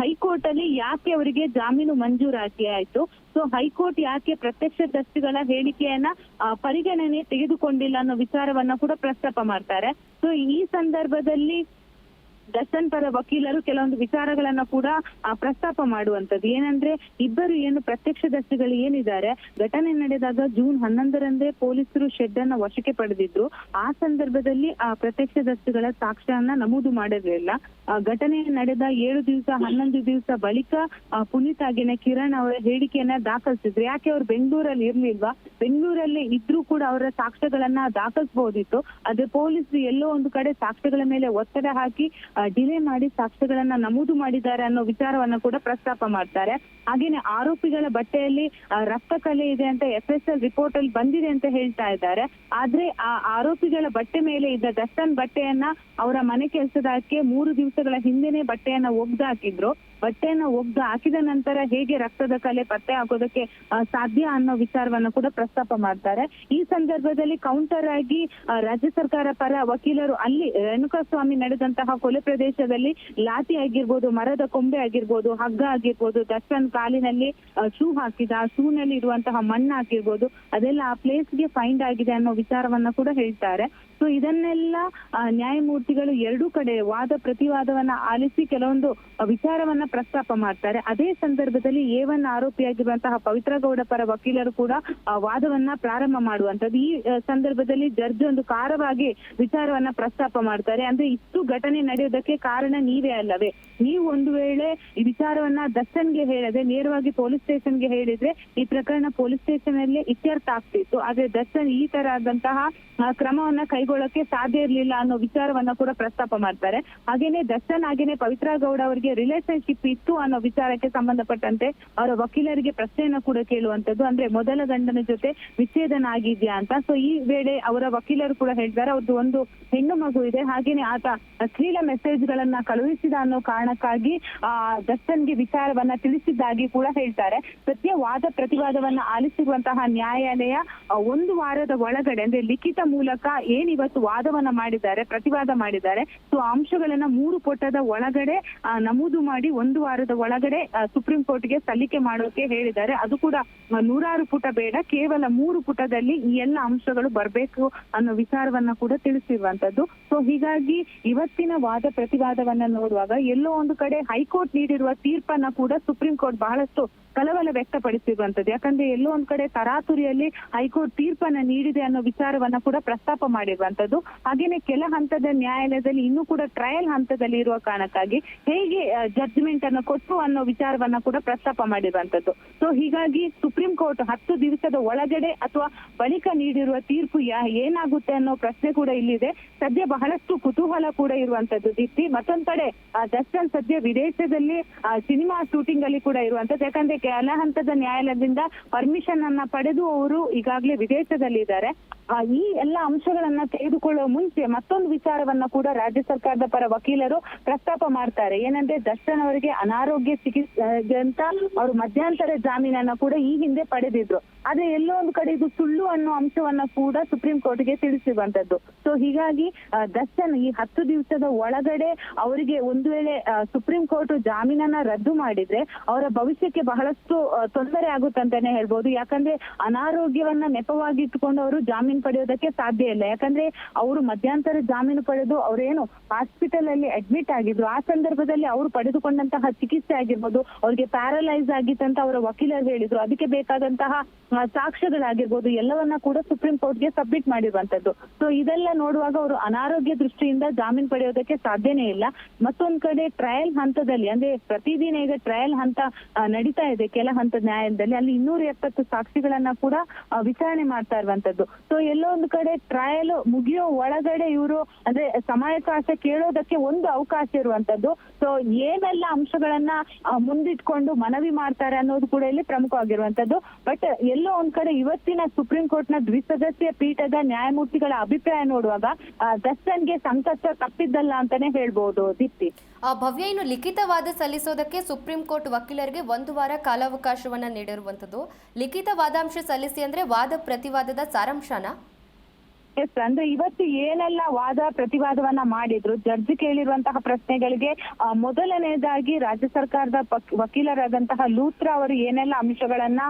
ಹೈಕೋರ್ಟ್ ಅಲ್ಲಿ ಯಾಕೆ ಅವರಿಗೆ ಜಾಮೀನು ಮಂಜೂರಾತಿ ಆಯ್ತು? ಸೊ ಹೈಕೋರ್ಟ್ ಯಾಕೆ ಪ್ರತ್ಯಕ್ಷ ದರ್ಶಿಗಳ ಹೇಳಿಕೆಯನ್ನ ಪರಿಗಣನೆ ತೆಗೆದುಕೊಂಡಿಲ್ಲ ಅನ್ನೋ ವಿಚಾರವನ್ನ ಕೂಡ ಪ್ರಸ್ತಾಪ ಮಾಡ್ತಾರೆ. ಸೊ ಈ ಸಂದರ್ಭದಲ್ಲಿ ದರ್ಶನ್ ಪರ ವಕೀಲರು ಕೆಲವೊಂದು ವಿಚಾರಗಳನ್ನ ಕೂಡ ಪ್ರಸ್ತಾಪ ಮಾಡುವಂತದ್ದು ಏನಂದ್ರೆ, ಇಬ್ಬರು ಏನು ಪ್ರತ್ಯಕ್ಷದರ್ಶಿಗಳು ಏನಿದ್ದಾರೆ, ಘಟನೆ ನಡೆದಾಗ ಜೂನ್ ಹನ್ನೊಂದರಂದೇ ಪೊಲೀಸರು ಶೆಡ್ ಅನ್ನ ವಶಕ್ಕೆ ಪಡೆದಿದ್ರು. ಆ ಸಂದರ್ಭದಲ್ಲಿ, ಆ ಪ್ರತ್ಯಕ್ಷದರ್ಶಿಗಳ ಸಾಕ್ಷ್ಯವನ್ನ ನಮೂದು ಮಾಡಿರಲಿಲ್ಲ. ಘಟನೆ ನಡೆದ ಏಳು ದಿವಸ, ಹನ್ನೊಂದು ದಿವಸ ಬಳಿಕ ಪುನೀತ್ ಆಗಿನ ಕಿರಣ್ ಅವರ ಹೇಳಿಕೆಯನ್ನ ದಾಖಲಿಸಿದ್ರು. ಯಾಕೆ ಅವ್ರು ಬೆಂಗಳೂರಲ್ಲಿ ಇರ್ಲಿಲ್ವಾ? ಬೆಂಗಳೂರಲ್ಲಿ ಇದ್ರೂ ಕೂಡ ಅವರ ಸಾಕ್ಷ್ಯಗಳನ್ನ ದಾಖಲಿಸಬಹುದಿತ್ತು ಆದ್ರೆ ಪೊಲೀಸರು ಎಲ್ಲೋ ಒಂದು ಕಡೆ ಸಾಕ್ಷ್ಯಗಳ ಮೇಲೆ ಒತ್ತಡ ಹಾಕಿ ಡಿಲೇ ಮಾಡಿ ಸಾಕ್ಷ್ಯಗಳನ್ನ ನಮೂದು ಮಾಡಿದ್ದಾರೆ ಅನ್ನೋ ವಿಚಾರವನ್ನ ಕೂಡ ಪ್ರಸ್ತಾಪ ಮಾಡ್ತಾರೆ. ಹಾಗೇನೆ ಆರೋಪಿಗಳ ಬಟ್ಟೆಯಲ್ಲಿ ರಕ್ತ ಕಲೆ ಇದೆ ಅಂತ ಎಫ್ ಎಸ್ ಎಲ್ ರಿಪೋರ್ಟ್ ಅಲ್ಲಿ ಬಂದಿದೆ ಅಂತ ಹೇಳ್ತಾ ಇದ್ದಾರೆ. ಆದ್ರೆ ಆ ಆರೋಪಿಗಳ ಬಟ್ಟೆ ಮೇಲೆ ಇದ್ದ ದಸ್ತನ್ ಬಟ್ಟೆಯನ್ನ ಅವರ ಮನೆ ಕೆಲಸದಕ್ಕೆ ಮೂರು ದಿವಸಗಳ ಹಿಂದೆನೆ ಬಟ್ಟೆಯನ್ನ ಒಗ್ದು ಹಾಕಿದ್ರು. ಬಟ್ಟೆಯನ್ನ ಒಗ್ದು ಹಾಕಿದ ನಂತರ ಹೇಗೆ ರಕ್ತದ ಕಲೆ ಪತ್ತೆ ಹಾಕೋದಕ್ಕೆ ಸಾಧ್ಯ ಅನ್ನೋ ವಿಚಾರವನ್ನ ಕೂಡ ಪ್ರಸ್ತಾಪ ಮಾಡ್ತಾರೆ. ಈ ಸಂದರ್ಭದಲ್ಲಿ ಕೌಂಟರ್ ಆಗಿ ರಾಜ್ಯ ಸರ್ಕಾರ ಪರ ವಕೀಲರು ಅಲ್ಲಿ, ರೇಣುಕಾಸ್ವಾಮಿ ನಡೆದಂತಹ ಕೊಲೆ ಪ್ರದೇಶದಲ್ಲಿ ಲಾತಿ ಆಗಿರ್ಬೋದು, ಮರದ ಕೊಂಬೆ ಆಗಿರ್ಬೋದು, ಹಗ್ಗ ಆಗಿರ್ಬೋದು ದರ್ಶನ್ ಕಾಲಿನಲ್ಲಿ ಶೂ ಹಾಕಿದ ಶೂನಲ್ಲಿ ಇರುವಂತಹ ಮಣ್ಣು ಆಗಿರ್ಬೋದು, ಅದೆಲ್ಲ ಆ ಪ್ಲೇಸ್ಗೆ ಫೈಂಡ್ ಆಗಿದೆ ಅನ್ನೋ ವಿಚಾರವನ್ನ ಕೂಡ ಹೇಳ್ತಾರೆ. ಸೊ ಇದನ್ನೆಲ್ಲ ನ್ಯಾಯಮೂರ್ತಿಗಳು ಎರಡೂ ಕಡೆ ವಾದ ಪ್ರತಿವಾದವನ್ನ ಆಲಿಸಿ ಕೆಲವೊಂದು ವಿಚಾರವನ್ನ ಪ್ರಸ್ತಾಪ ಮಾಡ್ತಾರೆ. ಅದೇ ಸಂದರ್ಭದಲ್ಲಿ ಎ ಒನ್ ಆರೋಪಿಯಾಗಿರುವಂತಹ ಪವಿತ್ರ ಗೌಡ ಪರ ವಕೀಲರು ಕೂಡ ವಾದವನ್ನ ಪ್ರಾರಂಭ ಮಾಡುವಂತದ್ದು ಈ ಸಂದರ್ಭದಲ್ಲಿ ಜಡ್ಜ್ ಒಂದು ಕಾರವಾಗಿ ವಿಚಾರವನ್ನ ಪ್ರಸ್ತಾಪ ಮಾಡ್ತಾರೆ. ಅಂದ್ರೆ ಇಷ್ಟು ಘಟನೆ ನಡೆಯೋದಕ್ಕೆ ಕಾರಣ ನೀವೇ ಅಲ್ಲವೇ? ನೀವು ಒಂದು ವೇಳೆ ಈ ವಿಚಾರವನ್ನ ದರ್ಶನ್ಗೆ ಹೇಳದೆ, ನೇರವಾಗಿ ಪೊಲೀಸ್ ಸ್ಟೇಷನ್ಗೆ ಹೇಳಿದ್ರೆ, ಈ ಪ್ರಕರಣ ಪೊಲೀಸ್ ಸ್ಟೇಷನ್ ಅಲ್ಲೇ ಇತ್ಯರ್ಥ ಆಗ್ತಿತ್ತು. ಆದ್ರೆ ದರ್ಶನ್ ಈ ತರ ಆದಂತಹ ಕ್ರಮವನ್ನ ಕೈಗೊಳ್ಳಕ್ಕೆ ಸಾಧ್ಯ ಇರಲಿಲ್ಲ ಅನ್ನೋ ವಿಚಾರವನ್ನ ಕೂಡ ಪ್ರಸ್ತಾಪ ಮಾಡ್ತಾರೆ. ಹಾಗೇನೆ ದರ್ಶನ್ ಹಾಗೇನೆ ಪವಿತ್ರ ಗೌಡ ಅವರಿಗೆ ರಿಲೇಶನ್ಶಿಪ್ ಇತ್ತು ಅನ್ನೋ ವಿಚಾರಕ್ಕೆ ಸಂಬಂಧಪಟ್ಟಂತೆ ಅವರ ವಕೀಲರಿಗೆ ಪ್ರಶ್ನೆಯನ್ನು ಕೂಡ ಕೇಳುವಂತದ್ದು ಅಂದ್ರೆ ಮೊದಲ ಗಂಡನ ಜೊತೆ ವಿಚ್ಛೇದನ ಆಗಿದ್ಯಾ ಅಂತ. ಸೊ ಈ ವೇಳೆ ಅವರ ವಕೀಲರು ಕೂಡ ಹೇಳ್ತಾರೆ, ಅವ್ರದ್ದು ಒಂದು ಹೆಣ್ಣು ಮಗು ಇದೆ. ಹಾಗೇನೆ ಆತ ಅಶ್ಲೀಲ ಮೆಸೇಜ್ ಗಳನ್ನ ಕಳುಹಿಸಿದ ಅನ್ನೋ ಕಾರಣಕ್ಕಾಗಿ, ಆ ದಸ್ತನ್ಗೆ ವಿಚಾರವನ್ನ ತಿಳಿಸಿದ್ದಾಗಿ ಕೂಡ ಹೇಳ್ತಾರೆ. ಸದ್ಯ ವಾದ ಪ್ರತಿವಾದವನ್ನ ಆಲಿಸಿರುವಂತಹ ನ್ಯಾಯಾಲಯ ಒಂದು ವಾರದ ಒಳಗಡೆ, ಅಂದ್ರೆ ಲಿಖಿತ ಮೂಲಕ ಏನಿವತ್ತು ವಾದವನ್ನ ಮಾಡಿದ್ದಾರೆ, ಪ್ರತಿವಾದ ಮಾಡಿದ್ದಾರೆ. ಸೊ ಅಂಶಗಳನ್ನ ಮೂರು ಪುಟದ ಒಳಗಡೆ ನಮೂದು ಮಾಡಿ ಒಂದು ವಾರದ ಒಳಗಡೆ ಸುಪ್ರೀಂ ಕೋರ್ಟ್ಗೆ ಸಲ್ಲಿಕೆ ಮಾಡೋಕೆ ಹೇಳಿದ್ದಾರೆ. ಅದು ಕೂಡ ನೂರಾರು ಪುಟ ಬೇಡ, ಕೇವಲ ಮೂರು ಪುಟದಲ್ಲಿ ಈ ಎಲ್ಲ ಅಂಶಗಳು ಬರಬೇಕು ಅನ್ನೋ ವಿಚಾರವನ್ನ ಕೂಡ ತಿಳಿಸಿರುವಂತದ್ದು. ಸೊ ಹೀಗಾಗಿ ಇವತ್ತಿನ ವಾದ ಪ್ರತಿವಾದವನ್ನ ನೋಡುವಾಗ ಎಲ್ಲೋ ಒಂದು ಕಡೆ ಹೈಕೋರ್ಟ್ ನೀಡಿರುವ ತೀರ್ಪನ್ನ ಕೂಡ ಸುಪ್ರೀಂ ಕೋರ್ಟ್ ಬಹಳಷ್ಟು ಕಲವಲ ವ್ಯಕ್ತಪಡಿಸಿರುವಂತದ್ದು. ಯಾಕಂದ್ರೆ ಎಲ್ಲೋ ಒಂದ್ ಕಡೆ ತರಾತುರಿಯಲ್ಲಿ ಹೈಕೋರ್ಟ್ ತೀರ್ಪನ್ನ ನೀಡಿದೆ ಅನ್ನೋ ವಿಚಾರವನ್ನ ಕೂಡ ಪ್ರಸ್ತಾಪ ಮಾಡಿರುವಂತದ್ದು. ಹಾಗೇನೆ ಕೆಲ ಹಂತದ ನ್ಯಾಯಾಲಯದಲ್ಲಿ ಇನ್ನೂ ಕೂಡ ಟ್ರಯಲ್ ಹಂತದಲ್ಲಿ ಇರುವ ಕಾರಣಕ್ಕಾಗಿ ಹೇಗೆ ಜಡ್ಜ್ಮೆಂಟ್ ಅನ್ನು ಕೊಟ್ಟು ಅನ್ನೋ ವಿಚಾರವನ್ನ ಕೂಡ ಪ್ರಸ್ತಾಪ ಮಾಡಿರುವಂತದ್ದು. ಸೊ ಹೀಗಾಗಿ ಸುಪ್ರೀಂ ಕೋರ್ಟ್ ಹತ್ತು ದಿವಸದ ಒಳಗಡೆ ಅಥವಾ ಬಳಿಕ ನೀಡಿರುವ ತೀರ್ಪು ಏನಾಗುತ್ತೆ ಅನ್ನೋ ಪ್ರಶ್ನೆ ಕೂಡ ಇಲ್ಲಿದೆ. ಸದ್ಯ ಬಹಳಷ್ಟು ಕುತೂಹಲ ಕೂಡ ಇರುವಂತದ್ದು ದೀಪ್ತಿ. ಮತ್ತೊಂದ್ ಕಡೆ ದರ್ಶನ್ ಸದ್ಯ ವಿದೇಶದಲ್ಲಿ ಸಿನಿಮಾ ಶೂಟಿಂಗ್ ಅಲ್ಲಿ ಕೂಡ ಇರುವಂತದ್ದು. ಯಾಕಂದ್ರೆ ಕೆಲ ಹಂತದ ನ್ಯಾಯಾಲಯದಿಂದ ಪರ್ಮಿಷನ್ ಅನ್ನ ಪಡೆದು ಅವರು ಈಗಾಗಲೇ ವಿದೇಶದಲ್ಲಿ ಇದ್ದಾರೆ. ಈ ಎಲ್ಲ ಅಂಶಗಳನ್ನ ತೆಗೆದುಕೊಳ್ಳುವ ಮುಂಚೆ ಮತ್ತೊಂದು ವಿಚಾರವನ್ನ ಕೂಡ ರಾಜ್ಯ ಸರ್ಕಾರದ ಪರ ವಕೀಲರು ಪ್ರಸ್ತಾಪ ಮಾಡ್ತಾರೆ. ಏನಂದ್ರೆ ದರ್ಶನ್ ಅವರಿಗೆ ಅನಾರೋಗ್ಯ ಚಿಕಿತ್ಸೆ ಅಂತ ಅವರು ಮಧ್ಯಂತರ ಜಾಮೀನನ್ನ ಕೂಡ ಈ ಹಿಂದೆ ಪಡೆದಿದ್ರು. ಆದ್ರೆ ಎಲ್ಲೋ ಒಂದು ಕಡೆ ಇದು ಸುಳ್ಳು ಅನ್ನೋ ಅಂಶವನ್ನ ಕೂಡ ಸುಪ್ರೀಂ ಕೋರ್ಟ್ಗೆ ತಿಳಿಸಿರುವಂತದ್ದು ಸೊ ಹೀಗಾಗಿ ದರ್ಶನ್ ಈ ಹತ್ತು ದಿವಸದ ಒಳಗಡೆ ಅವರಿಗೆ ಒಂದು ವೇಳೆ ಸುಪ್ರೀಂ ಕೋರ್ಟ್ ಜಾಮೀನನ್ನ ರದ್ದು ಮಾಡಿದ್ರೆ ಅವರ ಭವಿಷ್ಯಕ್ಕೆ ಬಹಳಷ್ಟು ತೊಂದರೆ ಆಗುತ್ತಂತಾನೆ ಹೇಳ್ಬೋದು. ಯಾಕಂದ್ರೆ ಅನಾರೋಗ್ಯವನ್ನ ನೆಪವಾಗಿ ಇಟ್ಟುಕೊಂಡು ಅವರು ಜಾಮೀನು ಪಡೆಯೋದಕ್ಕೆ ಸಾಧ್ಯ ಇಲ್ಲ. ಯಾಕಂದ್ರೆ ಅವರು ಮಧ್ಯಂತರ ಜಾಮೀನು ಪಡೆದು ಅವರೇನು ಹಾಸ್ಪಿಟಲ್ ಅಲ್ಲಿ ಅಡ್ಮಿಟ್ ಆಗಿದ್ರು. ಆ ಸಂದರ್ಭದಲ್ಲಿ ಅವರು ಪಡೆದುಕೊಂಡಂತಹ ಚಿಕಿತ್ಸೆ ಆಗಿರ್ಬೋದು, ಅವ್ರಿಗೆ ಪ್ಯಾರಲೈಸ್ ಆಗಿತ್ತಂತ ಅವರ ವಕೀಲರು ಹೇಳಿದ್ರು. ಅದಕ್ಕೆ ಬೇಕಾದಂತಹ ಸಾಕ್ಷ್ಯಗಳಾಗಿರ್ಬೋದು, ಎಲ್ಲವನ್ನ ಕೂಡ ಸುಪ್ರೀಂ ಕೋರ್ಟ್ಗೆ ಸಬ್ಮಿಟ್ ಮಾಡಿರುವಂತದ್ದು. ಸೊ ಇದೆಲ್ಲ ನೋಡುವಾಗ ಅವರು ಅನಾರೋಗ್ಯ ದೃಷ್ಟಿಯಿಂದ ಜಾಮೀನು ಪಡೆಯೋದಕ್ಕೆ ಸಾಧ್ಯನೇ ಇಲ್ಲ. ಮತ್ತೊಂದ್ ಕಡೆ ಟ್ರಯಲ್ ಹಂತದಲ್ಲಿ, ಅಂದ್ರೆ ಪ್ರತಿದಿನ ಈಗ ಟ್ರಯಲ್ ಹಂತ ನಡೀತಾ ಇದೆ ಕೆಲ ಹಂತದ ನ್ಯಾಯಾಲಯದಲ್ಲಿ. ಅಲ್ಲಿ ಇನ್ನೂರ ಎಪ್ಪತ್ತು ಸಾಕ್ಷಿಗಳನ್ನ ಕೂಡ ವಿಚಾರಣೆ ಮಾಡ್ತಾ ಇರುವಂತದ್ದು. ಸೊ ಎಲ್ಲೋ ಒಂದು ಕಡೆ ಟ್ರಯಲ್ ಮುಗಿಯೋ ಒಳಗಡೆ ಇವರು, ಅಂದ್ರೆ ಸಮಯಕಾಶ ಕೇಳೋದಕ್ಕೆ ಒಂದು ಅವಕಾಶ ಇರುವಂತದ್ದು. ಸೊ ಏನೆಲ್ಲ ಅಂಶಗಳನ್ನ ಮುಂದಿಟ್ಕೊಂಡು ಮನವಿ ಮಾಡ್ತಾರೆ ಅನ್ನೋದು ಕೂಡ ಇಲ್ಲಿ ಪ್ರಮುಖವಾಗಿರುವಂತದ್ದು ಬಟ್ ಎಲ್ಲೋ ಒಂದ್ ಕಡೆ ಇವತ್ತಿನ ಸುಪ್ರೀಂ ಕೋರ್ಟ್ನ ದ್ವಿಸದಸ್ಯ ಪೀಠದ ನ್ಯಾಯಮೂರ್ತಿಗಳ ಅಭಿಪ್ರಾಯ ನೋಡುವಾಗ ದರ್ಶನ್ಗೆ ಸಂಕಷ್ಟ ತಪ್ಪಿದ್ದಲ್ಲ ಅಂತಾನೆ ಹೇಳ್ಬಹುದು ದೀಪ್ತಿ. ಭವ್ಯ, ಇನ್ನು ಲಿಖಿತವಾದ ಸಲ್ಲಿಸೋದಕ್ಕೆ ಸುಪ್ರೀಂ ಕೋರ್ಟ್ ವಕೀಲರಿಗೆ ಒಂದು ವಾರ ಕಾಲಾವಕಾಶವನ್ನ ನೀಡಿರುವಂತದ್ದು ಲಿಖಿತ ವಾದಾಂಶ ಸಲ್ಲಿಸಿ ಅಂದ್ರೆ ವಾದ ಪ್ರತಿವಾದದ ಸಾರಾಂಶನ? ಎಸ್ ಅಂದ್ರೆ ಇವತ್ತು ಏನೆಲ್ಲ ವಾದ ಪ್ರತಿವಾದವನ್ನ ಮಾಡಿದ್ರು? ಜಡ್ಜ್ ಕೇಳಿರುವಂತಹ ಪ್ರಶ್ನೆಗಳಿಗೆ ಮೊದಲನೇದಾಗಿ ರಾಜ್ಯ ಸರ್ಕಾರದ ವಕೀಲರಾದಂತಹ ಲೂತ್ರ ಅವರು ಏನೆಲ್ಲ ಅಂಶಗಳನ್ನ